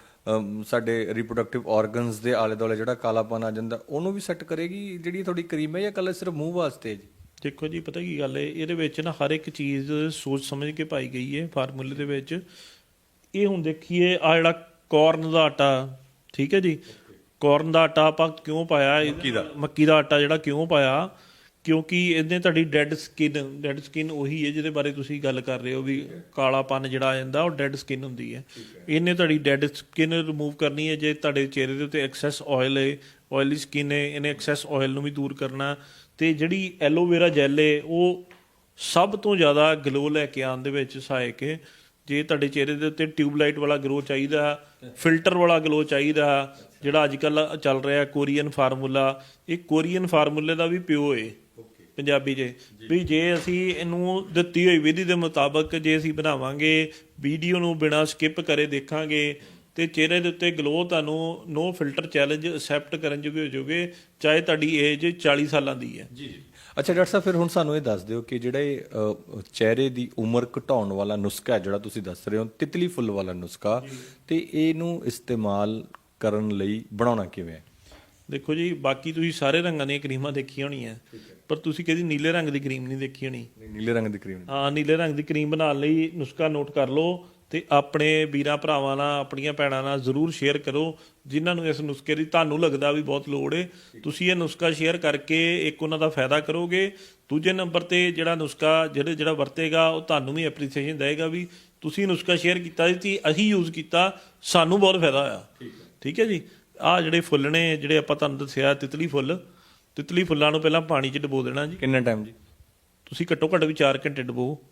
ਸਾਡੇ ਰਿਪਰੋਡਕਟਿਵ ਆਰਗਨਸ ਦੇ ਆਲੇ ਦੁਆਲੇ ਜਿਹੜਾ ਕਾਲਾਪਨ ਆ ਜਾਂਦਾ ਉਹਨੂੰ ਵੀ ਸੈੱਟ ਕਰੇਗੀ ਜਿਹੜੀ ਤੁਹਾਡੀ ਕਰੀਮ ਹੈ ਜਾਂ ਕੱਲਾ ਸਿਰਫ ਮੂੰਹ ਵਾਸਤੇ ਹੈ ਜੀ? ਦੇਖੋ ਜੀ ਪਤਾ ਕੀ ਗੱਲ ਹੈ ਇਹਦੇ ਵਿੱਚ ਨਾ ਹਰ ਇੱਕ ਚੀਜ਼ ਸੋਚ ਸਮਝ ਕੇ ਪਾਈ ਗਈ ਹੈ ਫਾਰਮੂਲੇ ਦੇ ਵਿੱਚ। ਇਹ ਹੁਣ ਦੇਖੀਏ ਆ ਜਿਹੜਾ ਕਾਰਨ ਦਾ ਆਟਾ ਠੀਕ ਹੈ ਜੀ? ਕਾਰਨ ਦਾ ਆਟਾ ਆਪਾਂ ਕਿਉਂ ਪਾਇਆ? ਮੱਕੀ ਦਾ। ਮੱਕੀ ਦਾ ਆਟਾ ਜਿਹੜਾ ਕਿਉਂ ਪਾਇਆ? ਕਿਉਂਕਿ ਇਹਨੇ ਤੁਹਾਡੀ ਡੈੱਡ ਸਕਿਨ ਡੈੱਡ ਸਕਿਨ ਉਹੀ ਹੈ ਜਿਹਦੇ ਬਾਰੇ ਤੁਸੀਂ ਗੱਲ ਕਰ ਰਹੇ ਹੋ ਵੀ ਕਾਲਾਪਨ ਜਿਹੜਾ ਆ ਜਾਂਦਾ ਉਹ ਡੈੱਡ ਸਕਿਨ ਹੁੰਦੀ ਹੈ। ਇਹਨੇ ਤੁਹਾਡੀ ਡੈੱਡ ਸਕਿਨ ਰਿਮੂਵ ਕਰਨੀ ਹੈ ਜੇ ਤੁਹਾਡੇ ਚਿਹਰੇ ਦੇ ਉੱਤੇ ਐਕਸੈਸ ਆਇਲ ਹੈ ਆਇਲੀ ਸਕਿਨ ਹੈ ਇਹਨੇ ਐਕਸੈਸ ਆਇਲ ਨੂੰ ਵੀ ਦੂਰ ਕਰਨਾ ਤੇ ਜਿਹੜੀ ਐਲੋਵੇਰਾ ਜੈਲ ਹੈ ਉਹ ਸਭ ਤੋਂ ਜ਼ਿਆਦਾ ਗਲੋ ਲੈ ਕੇ ਆਉਣ ਦੇ ਵਿੱਚ ਸਹਾਇਕ ਹੈ। ਜੇ ਤੁਹਾਡੇ ਚਿਹਰੇ ਦੇ ਉੱਤੇ ਟਿਊਬਲਾਈਟ ਵਾਲਾ ਗਲੋ ਚਾਹੀਦਾ ਫਿਲਟਰ ਵਾਲਾ ਗਲੋ ਚਾਹੀਦਾ ਜਿਹੜਾ ਅੱਜ ਕੱਲ ਚੱਲ ਰਿਹਾ ਕੋਰੀਅਨ ਫਾਰਮੂਲਾ ਇਹ ਕੋਰੀਅਨ ਫਾਰਮੂਲੇ ਦਾ ਵੀ ਪਿਓ ਏ ਪੰਜਾਬੀ 'ਚ। ਵੀ ਜੇ ਅਸੀਂ ਇਹਨੂੰ ਦਿੱਤੀ ਹੋਈ ਵਿਧੀ ਦੇ ਮੁਤਾਬਕ ਜੇ ਅਸੀਂ ਬਣਾਵਾਂਗੇ ਵੀਡੀਓ ਨੂੰ ਬਿਨਾ ਸਕਿਪ ਕਰੇ ਦੇਖਾਂਗੇ ਤੇ ਚਿਹਰੇ ਦੇ ਉੱਤੇ ਗਲੋ ਤੁਹਾਨੂੰ ਨੋ ਫਿਲਟਰ ਚੈਲੰਜ ਅਸੈਪਟ ਕਰਨ ਜੋਗੇ ਹੋ ਜਾਓਗੇ ਚਾਹੇ ਤੁਹਾਡੀ ਏਜ 40 ਸਾਲਾਂ ਦੀ ਹੈ। ਜੀ ਜੀ। ਅੱਛਾ ਡਾਕਟਰ ਸਾਹਿਬ ਫਿਰ ਹੁਣ ਸਾਨੂੰ ਇਹ ਦੱਸ ਦਿਓ ਕਿ ਜਿਹੜਾ ਇਹ ਚਿਹਰੇ ਦੀ ਉਮਰ ਘਟਾਉਣ ਵਾਲਾ ਨੁਸਖਾ ਜਿਹੜਾ ਤੁਸੀਂ ਦੱਸ ਰਹੇ ਹੋ ਤਿਤਲੀ ਫੁੱਲ ਵਾਲਾ ਨੁਸਖਾ ਤੇ ਇਹਨੂੰ ਇਸਤੇਮਾਲ ਕਰਨ ਲਈ ਬਣਾਉਣਾ ਕਿਵੇਂ ਹੈ? ਦੇਖੋ ਜੀ ਬਾਕੀ ਤੁਸੀਂ ਸਾਰੇ ਰੰਗਾਂ ਦੀਆਂ ਕਰੀਮਾਂ ਦੇਖੀਆਂ ਹੋਣੀਆਂ। ਪਰ ਤੁਸੀਂ ਕਦੀ ਨੀਲੇ ਰੰਗ ਦੀ ਕਰੀਮ ਨਹੀਂ ਦੇਖੀ ਹੋਣੀ। ਨੀਲੇ ਰੰਗ ਦੀ ਕਰੀਮ ਹਾਂ ਨੀਲੇ ਰੰਗ ਦੀ ਕਰੀਮ ਬਣਾਉਣ ਲਈ ਨੁਸਖਾ ਨੋਟ ਕਰ ਲਓ ਤੇ ਆਪਣੇ ਵੀਰਾਂ ਭਰਾਵਾਂ ਨਾਲ ਆਪਣੀਆਂ ਭੈਣਾਂ ਨਾਲ ਜ਼ਰੂਰ ਸ਼ੇਅਰ ਕਰੋ ਜਿਨ੍ਹਾਂ ਨੂੰ ਇਸ ਨੁਸਖੇ ਦੀ ਤੁਹਾਨੂੰ ਲੱਗਦਾ ਵੀ ਬਹੁਤ ਲੋੜ ਏ। ਤੁਸੀਂ ਇਹ ਨੁਸਖਾ ਸ਼ੇਅਰ ਕਰਕੇ ਇੱਕ ਉਹਨਾਂ ਦਾ ਫਾਇਦਾ ਕਰੋਗੇ। ਦੂਜੇ ਨੰਬਰ ਤੇ ਜਿਹੜਾ ਨੁਸਖਾ ਜਿਹੜੇ ਜਿਹੜਾ ਵਰਤੇਗਾ ਉਹ ਤੁਹਾਨੂੰ ਵੀ ਐਪਰੀਸੀਏਸ਼ਨ ਦੇਏਗਾ ਵੀ ਤੁਸੀਂ ਨੁਸਖਾ ਸ਼ੇਅਰ ਕੀਤਾ ਜੀ ਅਸੀਂ ਯੂਜ਼ ਕੀਤਾ ਸਾਨੂੰ ਬਹੁਤ ਫਾਇਦਾ ਹੋਇਆ। ਠੀਕ ਹੈ ਜੀ? ਆਹ ਜਿਹੜੇ ਫੁੱਲ ਨੇ ਜਿਹੜੇ ਆਪਾਂ ਤੁਹਾਨੂੰ ਦੱਸਿਆ ਤਿਤਲੀ ਫੁੱਲ ਤਿਤਲੀ ਫੁੱਲਾਂ ਨੂੰ ਪਹਿਲਾਂ ਪਾਣੀ 'ਚ ਡਬੋ ਦੇਣਾ ਜੀ। ਕਿੰਨਾ ਟਾਈਮ ਜੀ? ਤੁਸੀਂ ਘੱਟੋ ਘੱਟ ਵੀ 4 ਘੰਟੇ ਡਬੋ।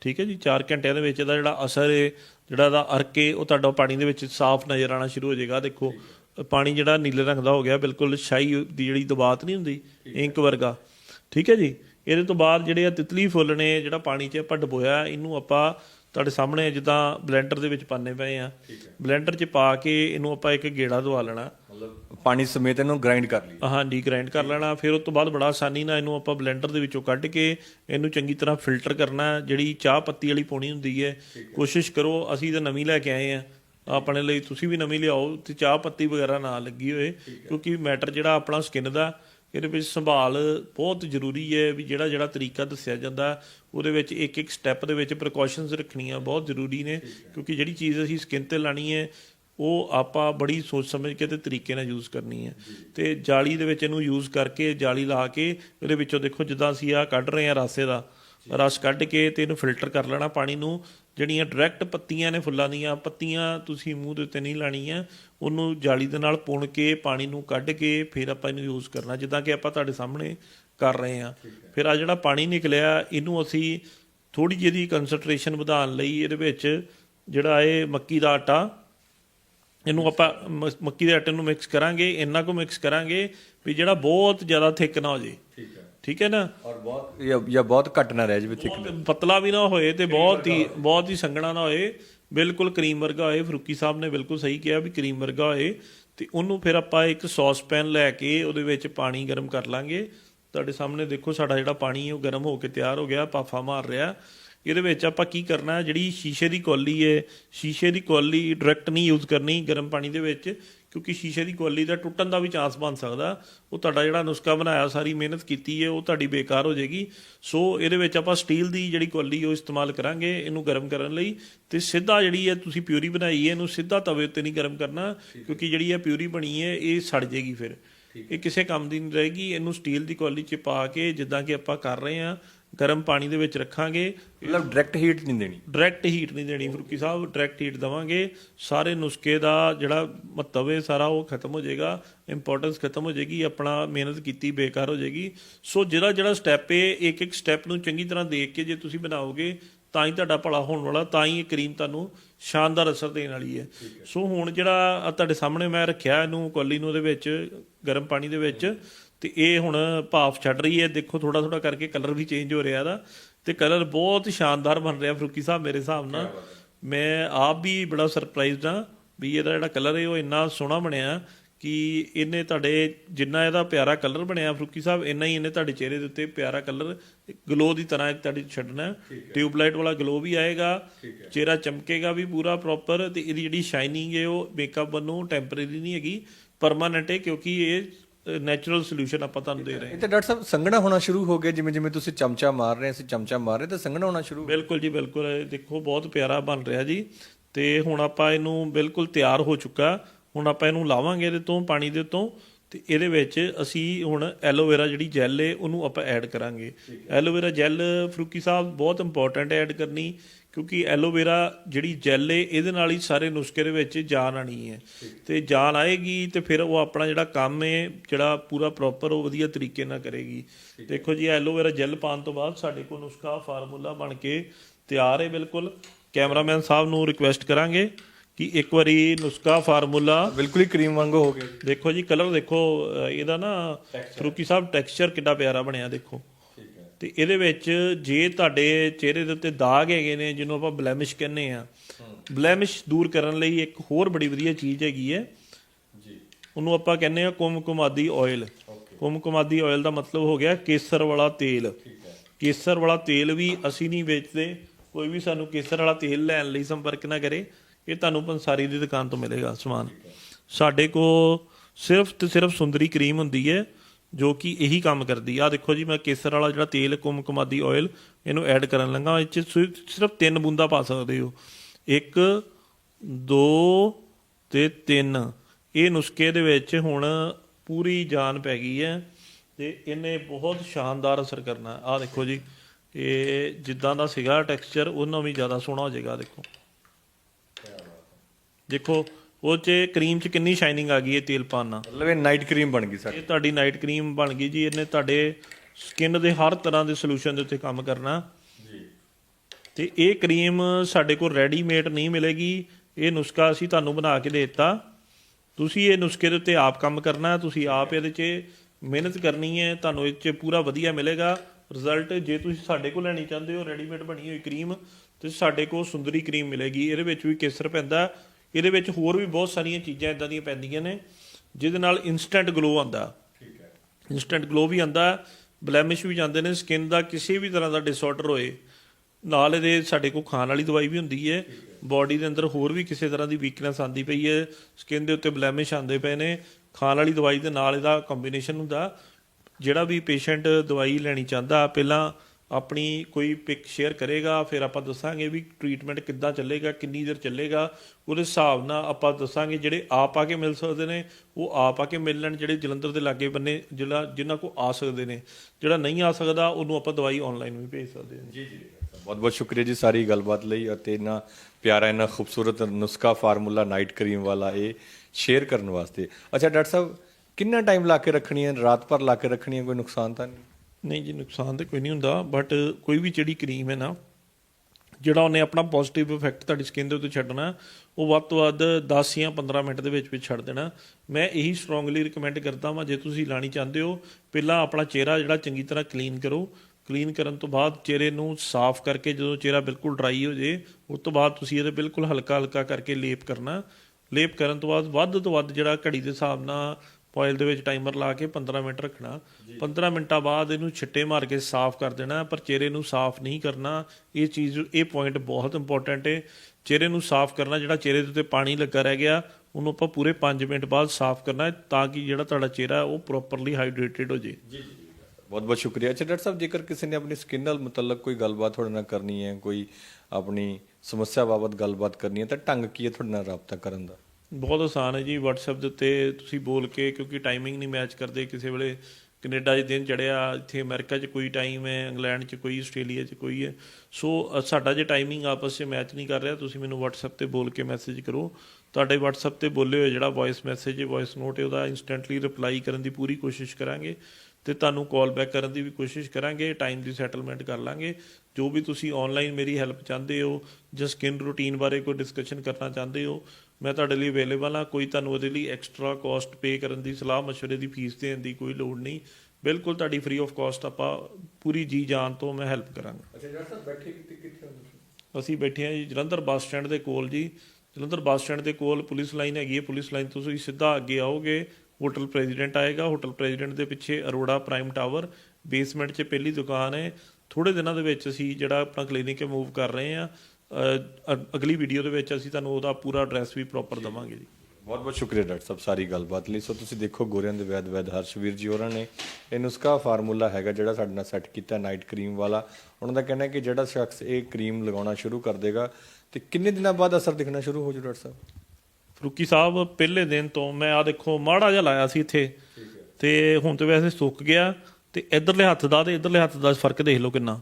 ਠੀਕ ਹੈ। ਜੀ 4 ਘੰਟਿਆਂ ਦੇ ਵਿੱਚ ਇਹਦਾ ਜਿਹੜਾ ਅਸਰ ਹੈ ਜਿਹੜਾ ਦਾ ਅਰਕ ਹੈ ਉਹ ਤੁਹਾਡਾ ਪਾਣੀ ਦੇ ਵਿੱਚ ਸਾਫ਼ ਨਜ਼ਰ ਆਣਾ ਸ਼ੁਰੂ ਹੋ ਜਾਏਗਾ। ਦੇਖੋ ਪਾਣੀ ਜਿਹੜਾ ਨੀਲੇ ਰੰਗ ਦਾ ਹੋ ਗਿਆ ਬਿਲਕੁਲ ਸ਼ਾਈ ਦੀ ਜਿਹੜੀ ਦਬਾਤ ਨਹੀਂ ਹੁੰਦੀ ਇੰਕ ਵਰਗਾ। ਠੀਕ ਹੈ ਜੀ ਇਹਦੇ ਤੋਂ ਬਾਅਦ ਜਿਹੜੇ ਆ ਤਿਤਲੀ ਫੁੱਲ ਨੇ ਜਿਹੜਾ ਪਾਣੀ 'ਚ ਆਪਾਂ ਡਬੋਇਆ ਇਹਨੂੰ ਆਪਾਂ ਤੁਹਾਡੇ ਸਾਹਮਣੇ ਜਿੱਦਾਂ ਬਲੈਂਡਰ ਦੇ ਵਿੱਚ ਪਾਣੇ ਪਏ ਆ। ਬਲੈਂਡਰ 'ਚ ਪਾ ਕੇ ਇਹਨੂੰ ਆਪਾਂ ਇੱਕ ਗੇੜਾ ਦਵਾ ਲੈਣਾ। ਮਤਲਬ ਪਾਣੀ ਸਮੇਤ ਇਹਨੂੰ ਗ੍ਰਾਈਂਡ ਕਰ ਲਈ। ਹਾਂਜੀ ਗ੍ਰਾਈਂਡ ਕਰ ਲੈਣਾ। ਫਿਰ ਉਸ ਤੋਂ ਬਾਅਦ ਬੜਾ ਆਸਾਨੀ ਨਾਲ ਇਹਨੂੰ ਆਪਾਂ ਬਲੈਂਡਰ ਦੇ ਵਿੱਚੋਂ ਕੱਢ ਕੇ ਇਹਨੂੰ ਚੰਗੀ ਤਰ੍ਹਾਂ ਫਿਲਟਰ ਕਰਨਾ। ਜਿਹੜੀ ਚਾਹ ਪੱਤੀ ਵਾਲੀ ਪਾਉਣੀ ਹੁੰਦੀ ਹੈ ਕੋਸ਼ਿਸ਼ ਕਰੋ ਅਸੀਂ ਤਾਂ ਨਵੀਂ ਲੈ ਕੇ ਆਏ ਆ। ਆਪਣੇ ਲਈ ਤੁਸੀਂ ਵੀ ਨਵੀਂ ਲਿਆਓ ਤੇ ਚਾਹ ਪੱਤੀ ਵਗੈਰਾ ਨਾ ਲੱਗੀ ਹੋਏ ਕਿਉਂਕਿ ਮੈਟਰ ਜਿਹੜਾ ਆਪਣਾ ਸਕਿਨ ਦਾ ਇਹਦੇ ਵਿੱਚ ਸੰਭਾਲ ਬਹੁਤ ਜ਼ਰੂਰੀ ਹੈ ਵੀ ਜਿਹੜਾ ਜਿਹੜਾ ਤਰੀਕਾ ਦੱਸਿਆ ਜਾਂਦਾ ਉਹਦੇ ਵਿੱਚ ਇੱਕ ਇੱਕ ਸਟੈਪ ਦੇ ਵਿੱਚ ਪ੍ਰੀਕਾਸ਼ਨਸ ਰੱਖਣੀਆਂ ਬਹੁਤ ਜ਼ਰੂਰੀ ਨੇ ਕਿਉਂਕਿ ਜਿਹੜੀ ਚੀਜ਼ ਅਸੀਂ ਸਕਿਨ ਤੇ ਲਾਣੀ ਹੈ ਉਹ ਆਪਾਂ ਬੜੀ ਸੋਚ ਸਮਝ ਕੇ ਤੇ ਤਰੀਕੇ ਨਾਲ ਯੂਜ਼ ਕਰਨੀ ਹੈ। ਤੇ ਜਾਲੀ ਦੇ ਵਿੱਚ ਇਹਨੂੰ ਯੂਜ਼ ਕਰਕੇ ਜਾਲੀ ਲਾ ਕੇ ਇਹਦੇ ਵਿੱਚੋਂ ਦੇਖੋ ਜਿੱਦਾਂ ਅਸੀਂ ਆ ਕੱਢ ਰਹੇ ਆ ਰਾਸੇ ਦਾ ਰਸ ਕੱਢ ਕੇ ਤੇ ਇਹਨੂੰ ਫਿਲਟਰ ਕਰ ਲੈਣਾ ਪਾਣੀ ਨੂੰ। ਜਿਹੜੀਆਂ ਡਾਇਰੈਕਟ ਪੱਤੀਆਂ ਨੇ ਫੁੱਲਾਂ ਦੀਆਂ ਪੱਤੀਆਂ ਤੁਸੀਂ ਮੂੰਹ ਦੇ ਉੱਤੇ ਨਹੀਂ ਲਾਣੀਆਂ। ਉਹਨੂੰ ਜਾਲੀ ਦੇ ਨਾਲ ਪੁਣ ਕੇ ਪਾਣੀ ਨੂੰ ਕੱਢ ਕੇ ਫਿਰ ਆਪਾਂ ਇਹਨੂੰ ਯੂਜ਼ ਕਰਨਾ। ਜਿੱਦਾਂ ਕਿ ਆਪਾਂ ਤੁਹਾਡੇ ਸਾਹਮਣੇ ਕਰ ਰਹੇ ਆ ਫਿਰ ਆ ਜਿਹੜਾ ਪਾਣੀ ਨਿਕਲਿਆ ਇਹਨੂੰ ਅਸੀਂ ਥੋੜੀ ਜਿਹੀ ਦੀ ਕਨਸੈਂਟਰੇਸ਼ਨ ਵਧਾਉਣ ਲਈ ਇਹਦੇ ਵਿੱਚ ਜਿਹੜਾ ਇਹ ਮੱਕੀ ਦਾ ਆਟਾ ਇਹਨੂੰ ਆਪਾਂ ਮੱਕੀ ਦੇ ਆਟੇ ਨੂੰ ਮਿਕਸ ਕਰਾਂਗੇ। ਇੰਨਾ ਕੁ ਮਿਕਸ ਕਰਾਂਗੇ ਵੀ ਜਿਹੜਾ ਬਹੁਤ ਜ਼ਿਆਦਾ ਥਿਕ ਨਾ ਹੋ ਜੇ ਠੀਕ ਹੈ। ਠੀਕ ਹੈ ਨਾ? ਔਰ ਬਹੁਤ ਜਾਂ ਜਾਂ ਬਹੁਤ ਘੱਟ ਨਾ ਰਹਿ ਜਾਵੇ ਥਿਕ ਬਹੁਤ ਪਤਲਾ ਵੀ ਨਾ ਹੋਏ ਤੇ ਬਹੁਤ ਹੀ ਬਹੁਤ ਹੀ ਸੰਘਣਾ ਨਾ ਹੋਏ। ਬਿਲਕੁਲ ਕਰੀਮ ਵਰਗਾ ਹੋਏ। ਫਰੂਕੀ ਸਾਹਿਬ ਨੇ ਬਿਲਕੁਲ ਸਹੀ ਕਿਹਾ ਵੀ ਕਰੀਮ ਵਰਗਾ ਹੋਏ। ਤੇ ਉਹਨੂੰ ਫਿਰ ਆਪਾਂ ਇੱਕ ਸੌਸ ਪੈਨ ਲੈ ਕੇ ਉਹਦੇ ਵਿੱਚ ਪਾਣੀ ਗਰਮ ਕਰ ਲਾਂਗੇ। ਤੁਹਾਡੇ ਸਾਹਮਣੇ ਦੇਖੋ ਸਾਡਾ ਜਿਹੜਾ ਪਾਣੀ ਹੈ ਉਹ ਗਰਮ ਹੋ ਕੇ ਤਿਆਰ ਹੋ ਗਿਆ ਪਾਫਾ ਮਾਰ ਰਿਹਾ। ਇਹਦੇ ਵਿੱਚ ਆਪਾਂ ਕੀ ਕਰਨਾ ਹੈ ਜਿਹੜੀ ਸ਼ੀਸ਼ੇ ਦੀ ਕੌਲੀ ਹੈ ਸ਼ੀਸ਼ੇ ਦੀ ਕੌਲੀ ਡਾਇਰੈਕਟ ਨਹੀਂ ਯੂਜ਼ ਕਰਨੀ ਗਰਮ ਪਾਣੀ ਦੇ ਵਿੱਚ। ਕਿਉਂਕਿ ਸ਼ੀਸ਼ੇ ਦੀ ਕੌਲੀ ਦਾ ਟੁੱਟਣ ਦਾ ਵੀ ਚਾਂਸ ਬਣ ਸਕਦਾ। ਉਹ ਤੁਹਾਡਾ ਜਿਹੜਾ ਨੁਸਖਾ ਬਣਾਇਆ ਸਾਰੀ ਮਿਹਨਤ ਕੀਤੀ ਹੈ ਉਹ ਤੁਹਾਡੀ ਬੇਕਾਰ ਹੋ ਜਾਏਗੀ। ਸੋ ਇਹਦੇ ਵਿੱਚ ਆਪਾਂ ਸਟੀਲ ਦੀ ਜਿਹੜੀ ਕੌਲੀ ਉਹ ਇਸਤੇਮਾਲ ਕਰਾਂਗੇ ਇਹਨੂੰ ਗਰਮ ਕਰਨ ਲਈ। ਤੇ ਸਿੱਧਾ ਜਿਹੜੀ ਹੈ ਤੁਸੀਂ ਪਿਊਰੀ ਬਣਾਈ ਹੈ ਇਹਨੂੰ ਸਿੱਧਾ ਤਵੇ ਉੱਤੇ ਨਹੀਂ ਗਰਮ ਕਰਨਾ ਕਿਉਂਕਿ ਜਿਹੜੀ ਇਹ ਪਿਊਰੀ ਬਣੀ ਹੈ ਇਹ ਸੜ ਜਾਏਗੀ ਫਿਰ। ਇਹ ਕਿਸੇ ਕੰਮ ਦੀ ਨਹੀਂ ਰਹੇਗੀ ਇਹਨੂੰ ਸਟੀਲ ਦੀ ਕੌਲੀ 'ਚ ਪਾ ਕੇ ਜਿੱਦਾਂ ਕਿ ਆਪਾਂ ਕਰ ਰਹੇ ਹਾਂ ਗਰਮ ਪਾਣੀ ਦੇ ਵਿੱਚ ਰੱਖਾਂਗੇ। ਮਤਲਬ ਡਾਇਰੈਕਟ ਹੀਟ ਨਹੀਂ ਦੇਣੀ। ਡਾਇਰੈਕਟ ਹੀਟ ਨਹੀਂ ਦੇਣੀ ਫਰੂਕੀ ਸਾਹਿਬ ਡਾਇਰੈਕਟ ਹੀਟ ਦਵਾਂਗੇ। ਸਾਰੇ ਨੁਸਖੇ ਦਾ ਜਿਹੜਾ ਮਹੱਤਵ ਹੈ ਸਾਰਾ ਉਹ ਖਤਮ ਹੋ ਜਾਏਗਾ ਇੰਪੋਰਟੈਂਸ ਖਤਮ ਹੋ ਜਾਏਗੀ ਆਪਣਾ ਮਿਹਨਤ ਕੀਤੀ ਬੇਕਾਰ ਹੋ ਜਾਏਗੀ। ਸੋ ਜਿਹੜਾ ਜਿਹੜਾ ਸਟੈਪ ਹੈ ਇੱਕ ਇੱਕ ਸਟੈਪ ਨੂੰ ਚੰਗੀ ਤਰ੍ਹਾਂ ਦੇਖ ਕੇ ਜੇ ਤੁਸੀਂ ਬਣਾਓਗੇ ਤਾਂ ਹੀ ਤੁਹਾਡਾ ਭਲਾ ਹੋਣ ਵਾਲਾ ਤਾਂ ਹੀ ਇਹ ਕਰੀਮ ਤੁਹਾਨੂੰ ਸ਼ਾਨਦਾਰ ਅਸਰ ਦੇਣ ਵਾਲੀ ਹੈ। ਸੋ ਹੁਣ ਜਿਹੜਾ ਤੁਹਾਡੇ ਸਾਹਮਣੇ ਮੈਂ ਰੱਖਿਆ ਇਹਨੂੰ ਕੋਲੀ ਨੂੰ ਉਹਦੇ ਵਿੱਚ ਗਰਮ ਪਾਣੀ ਦੇ ਵਿੱਚ ਤੇ ਇਹ ਹੁਣ ਭਾਫ ਛੱਡ ਰਹੀ ਹੈ। ਦੇਖੋ ਥੋੜਾ ਥੋੜਾ ਕਰਕੇ ਕਲਰ ਵੀ ਚੇਂਜ ਹੋ ਰਿਹਾ ਇਹਦਾ। ਤੇ ਕਲਰ ਬਹੁਤ ਸ਼ਾਨਦਾਰ ਬਣ ਰਿਹਾ ਫਰੂਕੀ ਸਾਹਿਬ ਮੇਰੇ ਹਿਸਾਬ ਨਾਲ। ਮੈਂ ਆਪ ਵੀ ਬੜਾ ਸਰਪ੍ਰਾਈਜ਼ਡ ਹਾਂ ਵੀ ਇਹਦਾ ਜਿਹੜਾ ਕਲਰ ਹੈ ਉਹ ਇੰਨਾ ਸੋਹਣਾ ਬਣਿਆ ਕਿ ਇਹਨੇ ਤੁਹਾਡੇ ਜਿੰਨਾ ਇਹਦਾ ਪਿਆਰਾ ਕਲਰ ਬਣਿਆ ਫਰੂਕੀ ਸਾਹਿਬ ਇੰਨਾ ਹੀ ਇਹਨੇ ਤੁਹਾਡੇ ਚਿਹਰੇ ਦੇ ਉੱਤੇ ਪਿਆਰਾ ਕਲਰ ਗਲੋ ਦੀ ਤਰ੍ਹਾਂ ਤੁਹਾਡੀ ਛੱਡਣਾ ਟਿਊਬਲਾਈਟ ਵਾਲਾ ਗਲੋ ਵੀ ਆਏਗਾ। ਚਿਹਰਾ ਚਮਕੇਗਾ ਵੀ ਪੂਰਾ ਪ੍ਰੋਪਰ ਤੇ ਇਹਦੀ ਜਿਹੜੀ ਸ਼ਾਈਨਿੰਗ ਹੈ ਉਹ ਮੇਕਅਪ ਵੱਲੋਂ ਟੈਂਪਰੇਰੀ ਨਹੀਂ ਹੈਗੀ ਪਰਮਾਨੈਂਟ ਹੈ ਕਿਉਂਕਿ ਇਹ ਨੈਚੁਰਲ ਸੋਲੂਸ਼ਨ ਆਪਾਂ ਤੁਹਾਨੂੰ ਦੇ ਰਹੇ ਹਾਂ। ਇਹ ਤਾਂ ਡਾਕਟਰ ਸਾਹਿਬ ਸੰਘਣਾ ਹੋਣਾ ਸ਼ੁਰੂ ਹੋ ਗਿਆ ਜਿਵੇਂ ਜਿਵੇਂ ਤੁਸੀਂ ਚਮਚਾ ਮਾਰ ਰਹੇ ਸੀ ਚਮਚਾ ਮਾਰ ਰਹੇ ਤਾਂ ਸੰਘਣਾ ਹੋਣਾ ਸ਼ੁਰੂ ਬਿਲਕੁਲ ਜੀ ਬਿਲਕੁਲ। ਦੇਖੋ ਬਹੁਤ ਪਿਆਰਾ ਬਣ ਰਿਹਾ ਜੀ। ਤੇ ਹੁਣ ਆਪਾਂ ਇਹਨੂੰ ਬਿਲਕੁਲ ਤਿਆਰ ਹੋ ਚੁੱਕਾ। ਹੁਣ ਆਪਾਂ ਇਹਨੂੰ ਲਾਵਾਂਗੇ ਇਹਦੇ ਤੋਂ ਪਾਣੀ ਦੇ ਤੋਂ। ਤੇ ਇਹਦੇ ਵਿੱਚ ਅਸੀਂ ਹੁਣ ਐਲੋਵੇਰਾ ਜਿਹੜੀ ਜੈਲ ਏ ਉਹਨੂੰ ਆਪਾਂ ਐਡ ਕਰਾਂਗੇ। ਐਲੋਵੇਰਾ ਜੈਲ ਫਰੂਕੀ ਸਾਹਿਬ ਬਹੁਤ ਇੰਪੋਰਟੈਂਟ ਐਡ ਕਰਨੀ ਕਿਉਂਕਿ ਐਲੋਵੇਰਾ ਜਿਹੜੀ ਜੈਲ ਏ ਇਹਦੇ ਨਾਲ ਹੀ ਸਾਰੇ ਨੁਸਖੇ ਦੇ ਵਿੱਚ ਜਾਨ ਆਣੀ ਹੈ। ਤੇ ਜਾਨ ਆਏਗੀ ਤੇ ਫਿਰ ਉਹ ਆਪਣਾ ਜਿਹੜਾ ਕੰਮ ਏ ਜਿਹੜਾ ਪੂਰਾ ਪ੍ਰੋਪਰ ਉਹ ਵਧੀਆ ਤਰੀਕੇ ਨਾਲ ਕਰੇਗੀ। ਦੇਖੋ ਜੀ ਐਲੋਵੇਰਾ ਜੈਲ ਪਾਉਣ ਤੋਂ ਬਾਅਦ ਸਾਡੇ ਕੋਲ ਨੁਸਖਾ ਫਾਰਮੂਲਾ ਬਣ ਕੇ ਤਿਆਰ ਹੈ ਬਿਲਕੁਲ। ਕੈਮਰਾਮੈਨ ਸਾਹਿਬ ਨੂੰ ਰਿਕੁਐਸਟ ਕਰਾਂਗੇ। ਕਿ ਇੱਕ ਵਾਰੀ ਨੁਸਖਾ ਫਾਰਮੂਲਾ ਬਿਲਕੁਲ ਹੀ ਕਰੀਮ ਵਾਂਗੂ ਹੋ ਗਿਆ ਦੇਖੋ ਜੀ ਕਲਰ ਦੇਖੋ ਇਹਦਾ ਨਾ ਫਰੂਕੀ ਸਾਹਿਬ ਟੈਕਸਚਰ ਕਿੰਨਾ ਪਿਆਰਾ ਬਣਿਆ ਦੇਖੋ। ਤੇ ਇਹਦੇ ਵਿੱਚ ਜੇ ਤੁਹਾਡੇ ਚਿਹਰੇ ਦੇ ਉੱਤੇ ਦਾਗ ਹੈਗੇ ਨੇ ਜਿਹਨੂੰ ਆਪਾਂ ਬਲੈਮਿਸ਼ ਕਹਿੰਦੇ ਆ ਬਲੈਮਿਸ਼ ਦੂਰ ਕਰਨ ਲਈ ਇੱਕ ਹੋਰ ਬੜੀ ਵਧੀਆ ਚੀਜ਼ ਹੈਗੀ ਹੈ। ਜੀ। ਉਹਨੂੰ ਆਪਾਂ ਕਹਿੰਦੇ ਆ ਕੁਮਕੁਮਾਦੀ ਆਇਲ ਕੁਮਕੁਮਾਦੀ ਆਇਲ ਦਾ ਮਤਲਬ ਹੋ ਗਿਆ ਕੇਸਰ ਵਾਲਾ ਤੇਲ। ਕੇਸਰ ਵਾਲਾ ਤੇਲ ਵੀ ਅਸੀਂ ਨਹੀਂ ਵੇਚਦੇ। ਕੋਈ ਵੀ ਸਾਨੂੰ ਕੇਸਰ ਵਾਲਾ ਤੇਲ ਲੈਣ ਲਈ ਸੰਪਰਕ ਨਾ ਕਰੇ। ਇਹ ਤੁਹਾਨੂੰ ਪੰਸਾਰੀ ਦੀ ਦੁਕਾਨ ਤੋਂ ਮਿਲੇਗਾ ਸਮਾਨ। ਸਾਡੇ ਕੋਲ ਸਿਰਫ ਤੇ ਸਿਰਫ ਸੁੰਦਰੀ ਕਰੀਮ ਹੁੰਦੀ ਹੈ, ਜੋ ਕਿ ਇਹੀ ਕੰਮ ਕਰਦੀ ਆ ਦੇਖੋ ਜੀ, ਮੈਂ ਕੇਸਰ ਵਾਲਾ ਜਿਹੜਾ ਤੇਲ, ਕੁਮਕੁਮਾਦੀ ਆਇਲ ਇਹਨੂੰ ਐਡ ਕਰਨ ਲੱਗਾ। ਇਹ 'ਚ ਸਿ- ਸਿਰਫ ਤਿੰਨ ਬੂੰਦਾ ਪਾ ਸਕਦੇ ਹੋ। ਇੱਕ, ਦੋ ਤੇ ਤਿੰਨ। ਇਹ ਨੁਸਖੇ ਦੇ ਵਿੱਚ ਹੁਣ ਪੂਰੀ ਜਾਨ ਪੈ ਗਈ ਹੈ ਤੇ ਇਹਨੇ ਬਹੁਤ ਸ਼ਾਨਦਾਰ ਅਸਰ ਕਰਨਾ ਆ ਦੇਖੋ ਜੀ, ਇਹ ਜਿੱਦਾਂ ਦਾ ਸੀਗਾ ਟੈਕਸਚਰ ਉਹਨਾਂ ਵੀ ਜ਼ਿਆਦਾ ਸੋਹਣਾ ਹੋ ਜਾਏਗਾ ਦੇਖੋ। ਦੇਖੋ ਉਹ ਚ ਕਰੀਮ ਚ ਕਿੰਨੀ ਸ਼ਾਈਨਿੰਗ ਆ ਗਈ ਹੈ ਤੇਲ ਪਾਉਣ ਨਾਲ। ਮਤਲਬ ਇਹ ਨਾਈਟ ਕਰੀਮ ਬਣ ਗਈ ਸਾਡੀ ਇਹ ਤੁਹਾਡੀ ਨਾਈਟ ਕਰੀਮ ਬਣ ਗਈ ਜੀ ਇਹਨੇ ਤੁਹਾਡੇ ਸਕਿਨ ਦੇ ਹਰ ਤਰ੍ਹਾਂ ਦੇ ਸੋਲੂਸ਼ਨ ਦੇ ਉੱਤੇ ਕੰਮ ਕਰਨਾ। ਜੀ। ਤੇ ਇਹ ਕਰੀਮ ਸਾਡੇ ਕੋਲ ਰੈਡੀਮੇਡ ਨਹੀਂ ਮਿਲੇਗੀ। ਇਹ ਨੁਸਖਾ ਅਸੀਂ ਤੁਹਾਨੂੰ ਬਣਾ ਕੇ ਦੇ ਦਿੱਤਾ। ਤੁਸੀਂ ਇਹ ਨੁਸਖੇ ਦੇ ਉੱਤੇ ਆਪ ਕੰਮ ਕਰਨਾ ਤੁਸੀਂ ਆਪ ਇਹਦੇ 'ਚ ਮਿਹਨਤ ਕਰਨੀ ਹੈ ਤੁਹਾਨੂੰ ਇਹ 'ਚ ਪੂਰਾ ਵਧੀਆ ਮਿਲੇਗਾ। ਰਿਜ਼ਲਟ ਜੇ ਤੁਸੀਂ ਸਾਡੇ ਕੋਲ ਲੈਣੀ ਚਾਹੁੰਦੇ ਹੋ ਰੈਡੀਮੇਡ ਬਣੀ ਹੋਈ ਕਰੀਮ ਤੇ ਸਾਡੇ ਕੋਲ ਸੁੰਦਰੀ ਕਰੀਮ ਮਿਲੇਗੀ। ਇਹਦੇ ਵਿੱਚ ਵੀ ਕੇਸਰ ਪੈਂਦਾ ਇਹਦੇ ਵਿੱਚ ਹੋਰ ਵੀ ਬਹੁਤ ਸਾਰੀਆਂ ਚੀਜ਼ਾਂ ਇਦਾਂ ਦੀਆਂ ਪੈਂਦੀਆਂ ਨੇ ਜਿਹਦੇ ਨਾਲ ਇਨਸਟੈਂਟ ਗਲੋ ਆਉਂਦਾ। ਠੀਕ ਹੈ। ਇਨਸਟੈਂਟ ਗਲੋ ਵੀ ਆਂਦਾ ਬਲੈਮਿਸ਼ ਵੀ ਜਾਂਦੇ ਨੇ ਸਕਿਨ ਦਾ ਕਿਸੇ ਵੀ ਤਰ੍ਹਾਂ ਦਾ ਡਿਸਆਰਡਰ ਹੋਏ ਨਾਲ ਇਹਦੇ ਸਾਡੇ ਕੋਲ ਖਾਣ ਵਾਲੀ ਦਵਾਈ ਵੀ ਹੁੰਦੀ ਹੈ ਬਾਡੀ ਦੇ ਅੰਦਰ ਹੋਰ ਵੀ ਕਿਸੇ ਤਰ੍ਹਾਂ ਦੀ ਵੀਕਨੈਸ ਆਂਦੀ ਪਈ ਹੈ ਸਕਿਨ ਦੇ ਉੱਤੇ ਬਲੈਮਿਸ਼ ਆਂਦੇ ਪਏ ਨੇ ਖਾਣ ਵਾਲੀ ਦਵਾਈ ਦੇ ਨਾਲ ਇਹਦਾ ਕੰਬੀਨੇਸ਼ਨ ਹੁੰਦਾ ਜਿਹੜਾ ਵੀ ਪੇਸ਼ੈਂਟ ਦਵਾਈ ਲੈਣੀ ਚਾਹੁੰਦਾ ਪਹਿਲਾਂ ਆਪਣੀ ਕੋਈ ਪਿਕ ਸ਼ੇਅਰ ਕਰੇਗਾ, ਫਿਰ ਆਪਾਂ ਦੱਸਾਂਗੇ ਵੀ ਟ੍ਰੀਟਮੈਂਟ ਕਿੱਦਾਂ ਚੱਲੇਗਾ, ਕਿੰਨੀ ਦੇਰ ਚੱਲੇਗਾ, ਉਹਦੇ ਹਿਸਾਬ ਨਾਲ ਆਪਾਂ ਦੱਸਾਂਗੇ ਜਿਹੜੇ ਆਪ ਆ ਕੇ ਮਿਲ ਸਕਦੇ ਨੇ, ਉਹ ਆਪ ਆ ਕੇ ਮਿਲ ਲੈਣ, ਜਿਹੜੇ ਜਲੰਧਰ ਦੇ ਲਾਗੇ ਬੰਨੇ, ਜਿਹੜਾ, ਜਿਨ੍ਹਾਂ ਕੋ ਆ ਸਕਦੇ ਨੇ। ਜਿਹੜਾ ਨਹੀਂ ਆ ਸਕਦਾ, ਉਹਨੂੰ ਆਪਾਂ ਦਵਾਈ ਆਨਲਾਈਨ ਵੀ ਭੇਜ ਸਕਦੇ ਹਾਂ। ਜੀ ਜੀ। ਬਹੁਤ ਬਹੁਤ ਸ਼ੁਕਰੀਆ ਜੀ ਸਾਰੀ ਗੱਲਬਾਤ ਲਈ ਅਤੇ ਇੰਨਾ ਪਿਆਰਾ, ਇੰਨਾ ਖੂਬਸੂਰਤ ਨੁਸਖਾ ਫਾਰਮੂਲਾ ਨਾਈਟ ਕਰੀਮ ਵਾਲਾ ਇਹ ਸ਼ੇਅਰ ਕਰਨ ਵਾਸਤੇ। ਅੱਛਾ, ਡਾਕਟਰ ਸਾਹਿਬ, ਕਿੰਨਾ ਟਾਈਮ ਲਾ ਕੇ ਰੱਖਣੀ ਹੈ? ਰਾਤ ਭਰ ਲਾ ਕੇ ਰੱਖਣੀ ਹੈ? ਕੋਈ ਨੁਕਸਾਨ ਤਾਂ ਨਹੀਂ? ਨਹੀਂ ਜੀ, ਨੁਕਸਾਨ ਤੇ ਕੋਈ ਨਹੀਂ ਹੁੰਦਾ ਬਟ ਕੋਈ ਵੀ ਜਿਹੜੀ ਕਰੀਮ ਹੈ ਨਾ, ਜਿਹੜਾ ਉਹਨੇ ਆਪਣਾ ਪੋਜ਼ਿਟਿਵ ਇਫੈਕਟ ਤੁਹਾਡੀ ਸਕਿਨ ਦੇ ਉੱਤੇ ਛੱਡਣਾ, ਉਹ ਵੱਧ ਤੋਂ ਵੱਧ 10 ਜਾਂ 15 ਮਿੰਟ ਦੇ ਵਿੱਚ ਵਿੱਚ ਛੱਡ ਦੇਣਾ। ਮੈਂ ਇਹੀ ਸਟਰੋਂਗਲੀ ਰეკਮੈਂਡ ਕਰਦਾ ਹਾਂ ਜੇ ਤੁਸੀਂ ਲਾਣੀ ਚਾਹੁੰਦੇ ਹੋ, ਪਹਿਲਾਂ ਆਪਣਾ ਚਿਹਰਾ ਜਿਹੜਾ ਚੰਗੀ ਤਰ੍ਹਾਂ ਕਲੀਨ ਕਰੋ। ਕਲੀਨ ਕਰਨ ਤੋਂ ਬਾਅਦ ਚਿਹਰੇ ਨੂੰ ਸਾਫ਼ ਕਰਕੇ, ਜਦੋਂ ਚਿਹਰਾ ਬਿਲਕੁਲ ਡਰਾਈ ਹੋ ਜੇ, ਉਸ ਤੋਂ ਬਾਅਦ ਤੁਸੀਂ ਇਹਦੇ ਬਿਲਕੁਲ ਹਲਕਾ ਹਲਕਾ ਕਰਕੇ ਲੇਪ ਕਰਨਾ। ਲੇਪ ਕਰਨ ਤੋਂ ਬਾਅਦ ਵੱਧ ਤੋਂ ਵੱਧ ਜਿਹੜਾ ਘੜੀ ਦੇ ਹਿਸਾਬ ਨਾਲ ਫੋਇਲ ਦੇ ਵਿੱਚ ਟਾਈਮਰ ਲਾ ਕੇ 15 ਮਿੰਟ ਰੱਖਣਾ। 15 ਮਿੰਟਾਂ ਬਾਅਦ ਇਹਨੂੰ ਛਿੱਟੇ ਮਾਰ ਕੇ ਸਾਫ਼ ਕਰ ਦੇਣਾ ਪਰ ਚਿਹਰੇ ਨੂੰ ਸਾਫ਼ ਨਹੀਂ ਕਰਨਾ। ਇਹ ਚੀਜ਼ ਇਹ ਪੁਆਇੰਟ ਬਹੁਤ ਇੰਪੋਰਟੈਂਟ ਹੈ ਚਿਹਰੇ ਨੂੰ ਸਾਫ਼ ਕਰਨਾ ਜਿਹੜਾ ਚਿਹਰੇ ਦੇ ਉੱਤੇ ਪਾਣੀ ਲੱਗਾ ਰਹਿ ਗਿਆ ਉਹਨੂੰ ਆਪਾਂ ਪੂਰੇ 5 ਮਿੰਟ ਬਾਅਦ ਸਾਫ਼ ਕਰਨਾ ਹੈ ਤਾਂ ਕਿ ਜਿਹੜਾ ਤੁਹਾਡਾ ਚਿਹਰਾ ਉਹ ਪ੍ਰੋਪਰਲੀ ਹਾਈਡਰੇਟਡ ਹੋ ਜੇ। ਬਹੁਤ ਬਹੁਤ ਸ਼ੁਕਰੀਆ। ਅੱਛਾ ਡਾਕਟਰ ਸਾਹਿਬ ਜੇਕਰ ਕਿਸੇ ਨੇ ਆਪਣੀ ਸਕਿਨ ਨਾਲ ਮੁਤਲਕ ਕੋਈ ਗੱਲਬਾਤ ਤੁਹਾਡੇ ਨਾਲ ਕਰਨੀ ਹੈ ਕੋਈ ਆਪਣੀ ਸਮੱਸਿਆ ਬਾਬਤ ਗੱਲਬਾਤ ਕਰਨੀ ਹੈ ਤਾਂ ਢੰਗ ਕੀ ਹੈ ਤੁਹਾਡੇ ਨਾਲ ਰਾਬਤਾ ਕਰਨ ਦਾ? ਬਹੁਤ ਆਸਾਨ ਹੈ ਜੀ, WhatsApp ਦੇ ਉੱਤੇ ਤੁਸੀਂ ਬੋਲ ਕੇ, ਕਿਉਂਕਿ ਟਾਈਮਿੰਗ ਨਹੀਂ ਮੈਚ ਕਰਦੇ ਕਿਸੇ ਵੇਲੇ। ਕੈਨੇਡਾ 'ਚ ਦਿਨ ਚੜਿਆ ਇੱਥੇ ਅਮਰੀਕਾ 'ਚ ਕੋਈ ਟਾਈਮ ਹੈ, ਇੰਗਲੈਂਡ 'ਚ ਕੋਈ, ਆਸਟ੍ਰੇਲੀਆ 'ਚ ਕੋਈ ਹੈ। ਸੋ ਸਾਡਾ ਜੇ ਟਾਈਮਿੰਗ ਆਪਸ 'ਚ ਮੈਚ ਨਹੀਂ ਕਰ ਰਿਹਾ, ਤੁਸੀਂ ਮੈਨੂੰ WhatsApp ਤੇ ਬੋਲ ਕੇ ਮੈਸੇਜ ਕਰੋ। ਤੁਹਾਡੇ WhatsApp ਤੇ ਬੋਲੇ ਹੋਏ ਜਿਹੜਾ ਵੌਇਸ ਮੈਸੇਜ ਹੈ ਵੌਇਸ ਨੋਟ ਹੈ, ਉਹਦਾ ਇਨਸਟੈਂਟਲੀ ਰਿਪਲਾਈ ਕਰਨ ਦੀ ਪੂਰੀ ਕੋਸ਼ਿਸ਼ ਕਰਾਂਗੇ। ਤੇ ਤੁਹਾਨੂੰ ਕਾਲ ਬੈਕ ਕਰਨ ਦੀ ਵੀ ਕੋਸ਼ਿਸ਼ ਕਰਾਂਗੇ ਟਾਈਮ ਦੀ ਸੈਟਲਮੈਂਟ ਕਰ ਲਾਂਗੇ। ਜੋ ਵੀ ਤੁਸੀਂ ਆਨਲਾਈਨ ਮੇਰੀ ਹੈਲਪ ਚਾਹੁੰਦੇ ਹੋ, ਜਾਂ ਸਕਿਨ ਰੂਟੀਨ ਬਾਰੇ ਕੋਈ ਡਿਸਕਸ਼ਨ ਕਰਨਾ ਚਾਹੁੰਦੇ ਹੋ ਮੈਂ ਤੁਹਾਡੇ ਲਈ ਅਵੇਲੇਬਲ ਹਾਂ। ਕੋਈ ਤੁਹਾਨੂੰ ਉਹਦੇ ਲਈ ਐਕਸਟਰਾ ਕਾਸਟ ਪੇ ਕਰਨ ਦੀ ਸਲਾਹ مشਵਰੇ ਦੀ ਫੀਸ ਦੇਣ ਦੀ ਕੋਈ ਲੋੜ ਨਹੀਂ। ਬਿਲਕੁਲ ਤੁਹਾਡੀ ਫ੍ਰੀ ਆਫ ਕਾਸਟ ਆਪਾਂ ਪੂਰੀ ਜੀ ਜਾਨ ਤੋਂ ਮੈਂ ਹੈਲਪ ਕਰਾਂਗਾ। ਅੱਛਾ ਡਾਕਟਰ ਸਾਹਿਬ ਬੈਠੇ ਕਿੱਥੇ ਕਿੱਥੇ ਹੋ ਤੁਸੀਂ? ਅਸੀਂ ਬੈਠੇ ਹਾਂ ਜੀ ਜਲੰਧਰ ਬੱਸ ਸਟੈਂਡ ਦੇ ਕੋਲ ਜੀ। ਜਲੰਧਰ ਬੱਸ ਸਟੈਂਡ ਦੇ ਕੋਲ ਪੁਲਿਸ ਲਾਈਨ ਹੈਗੀ ਹੈ। ਪੁਲਿਸ ਲਾਈਨ ਤੋਂ ਤੁਸੀਂ ਸਿੱਧਾ ਅੱਗੇ ਆਓਗੇ ਹੋਟਲ ਪ੍ਰੈਜ਼ੀਡੈਂਟ ਆਏਗਾ। ਹੋਟਲ ਪ੍ਰੈਜ਼ੀਡੈਂਟ ਦੇ ਪਿੱਛੇ ਅਰੋੜਾ ਪ੍ਰਾਈਮ ਟਾਵਰ ਬੇਸਮੈਂਟ 'ਚ ਪਹਿਲੀ ਦੁਕਾਨ ਹੈ। ਥੋੜੇ ਦਿਨਾਂ ਦੇ ਵਿੱਚ ਅਸੀਂ ਜਿਹੜਾ ਆਪਣਾ ਕਲੀਨਿਕ ਮੂਵ ਕਰ ਰਹੇ ਅ- ਅਗਲੀ ਵੀਡੀਓ ਦੇ ਵਿੱਚ ਅਸੀਂ ਤੁਹਾਨੂੰ ਉਹਦਾ ਪੂਰਾ ਐਡਰੈਸ ਵੀ ਪ੍ਰੋਪਰ ਦਵਾਂਗੇ ਜੀ। ਬਹੁਤ ਬਹੁਤ ਸ਼ੁਕਰੀਆ ਡਾਕਟਰ ਸਾਹਿਬ ਸਾਰੀ ਗੱਲਬਾਤ ਲਈ। ਸੋ ਤੁਸੀਂ ਦੇਖੋ ਗੋਰਿਆਂ ਦੇ ਵੈਦ ਵੈਦ ਹਰਸ਼ਵੀਰ ਜੀ ਹੋਰਾਂ ਨੇ ਇਹ ਨੁਸਖਾ ਫਾਰਮੂਲਾ ਹੈਗਾ ਜਿਹੜਾ ਸਾਡੇ ਨਾਲ ਸੈੱਟ ਕੀਤਾ ਨਾਈਟ ਕਰੀਮ ਵਾਲਾ। ਉਹਨਾਂ ਦਾ ਕਹਿਣਾ ਹੈ ਕਿ ਜਿਹੜਾ ਸ਼ਖਸ ਇਹ ਕਰੀਮ ਲਗਾਉਣਾ ਸ਼ੁਰੂ ਕਰ ਦੇਗਾ ਤੇ ਕਿੰਨੇ ਦਿਨਾਂ ਬਾਅਦ ਅਸਰ ਦਿਖਣਾ ਸ਼ੁਰੂ ਹੋ ਜੂ ਡਾਕਟਰ ਸਾਹਿਬ? ਫਰੂਕੀ ਸਾਹਿਬ ਪਹਿਲੇ ਦਿਨ ਤੋਂ ਮੈਂ ਆ ਦੇਖੋ ਮਾੜਾ ਜਿਹਾ ਲਾਇਆ ਸੀ ਇੱਥੇ। ਤੇ ਹੁਣ ਤੇ ਵੈਸੇ ਸੁੱਕ ਗਿਆ ਤੇ ਇਧਰਲੇ ਹੱਥ ਦਾ ਤੇ ਇਧਰਲੇ ਹੱਥ ਦਾ ਫ਼ਰਕ ਦੇਖ ਲਓ ਕਿੰਨਾ।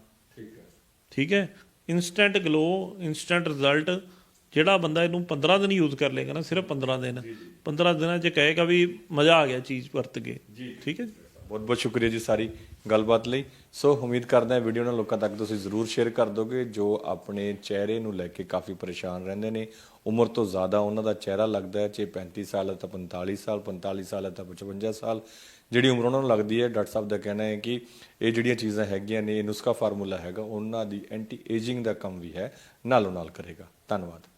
ਠੀਕ ਹੈ? ਇਨਸਟੈਂਟ ਗਲੋ ਇਨਸਟੈਂਟ ਰਿਜ਼ਲਟ ਜਿਹੜਾ ਬੰਦਾ ਇਹਨੂੰ 15 ਦਿਨ ਯੂਜ਼ ਕਰ ਲੇਗਾ ਨਾ ਸਿਰਫ 15 ਦਿਨ। 15 ਦਿਨਾਂ 'ਚ ਕਹੇਗਾ ਵੀ ਮਜ਼ਾ ਆ ਗਿਆ ਚੀਜ਼ ਵਰਤ ਕੇ। ਠੀਕ ਹੈ ਜੀ? ਬਹੁਤ ਬਹੁਤ ਸ਼ੁਕਰੀਆ ਜੀ ਸਾਰੀ ਗੱਲਬਾਤ ਲਈ। ਸੋ ਉਮੀਦ ਕਰਦਾ ਹਾਂ ਵੀਡੀਓ ਨਾਲ ਲੋਕਾਂ ਤੱਕ ਤੁਸੀਂ ਜ਼ਰੂਰ ਸ਼ੇਅਰ ਕਰ ਦੋਗੇ ਜੋ ਆਪਣੇ ਚਿਹਰੇ ਨੂੰ ਲੈ ਕੇ ਕਾਫੀ ਪਰੇਸ਼ਾਨ ਰਹਿੰਦੇ ਨੇ। ਉਮਰ ਤੋਂ ਜ਼ਿਆਦਾ ਉਹਨਾਂ ਦਾ ਚਿਹਰਾ ਲੱਗਦਾ ਹੈ ਚਾਹੇ 35 ਸਾਲ ਹੈ ਤਾਂ 45 ਸਾਲ 45 ਸਾਲ ਹੈ ਤਾਂ 55 ਸਾਲ। ਜਿਹੜੀ ਉਮਰ ਉਹਨਾਂ ਨੂੰ ਲੱਗਦੀ ਹੈ, ਡਾਕਟਰ ਸਾਹਿਬ ਦਾ ਕਹਿਣਾ ਹੈ ਕਿ ਇਹ ਜਿਹੜੀਆਂ ਚੀਜ਼ਾਂ ਹੈਗੀਆਂ ਨੇ, ਇਹ ਨੁਸਖਾ ਫਾਰਮੂਲਾ ਹੈਗਾ, ਉਹਨਾਂ ਦੀ ਐਂਟੀ ਏਜਿੰਗ ਦਾ ਕੰਮ ਵੀ ਹੈ, ਨਾਲੋਂ ਨਾਲ ਕਰੇਗਾ। ਧੰਨਵਾਦ।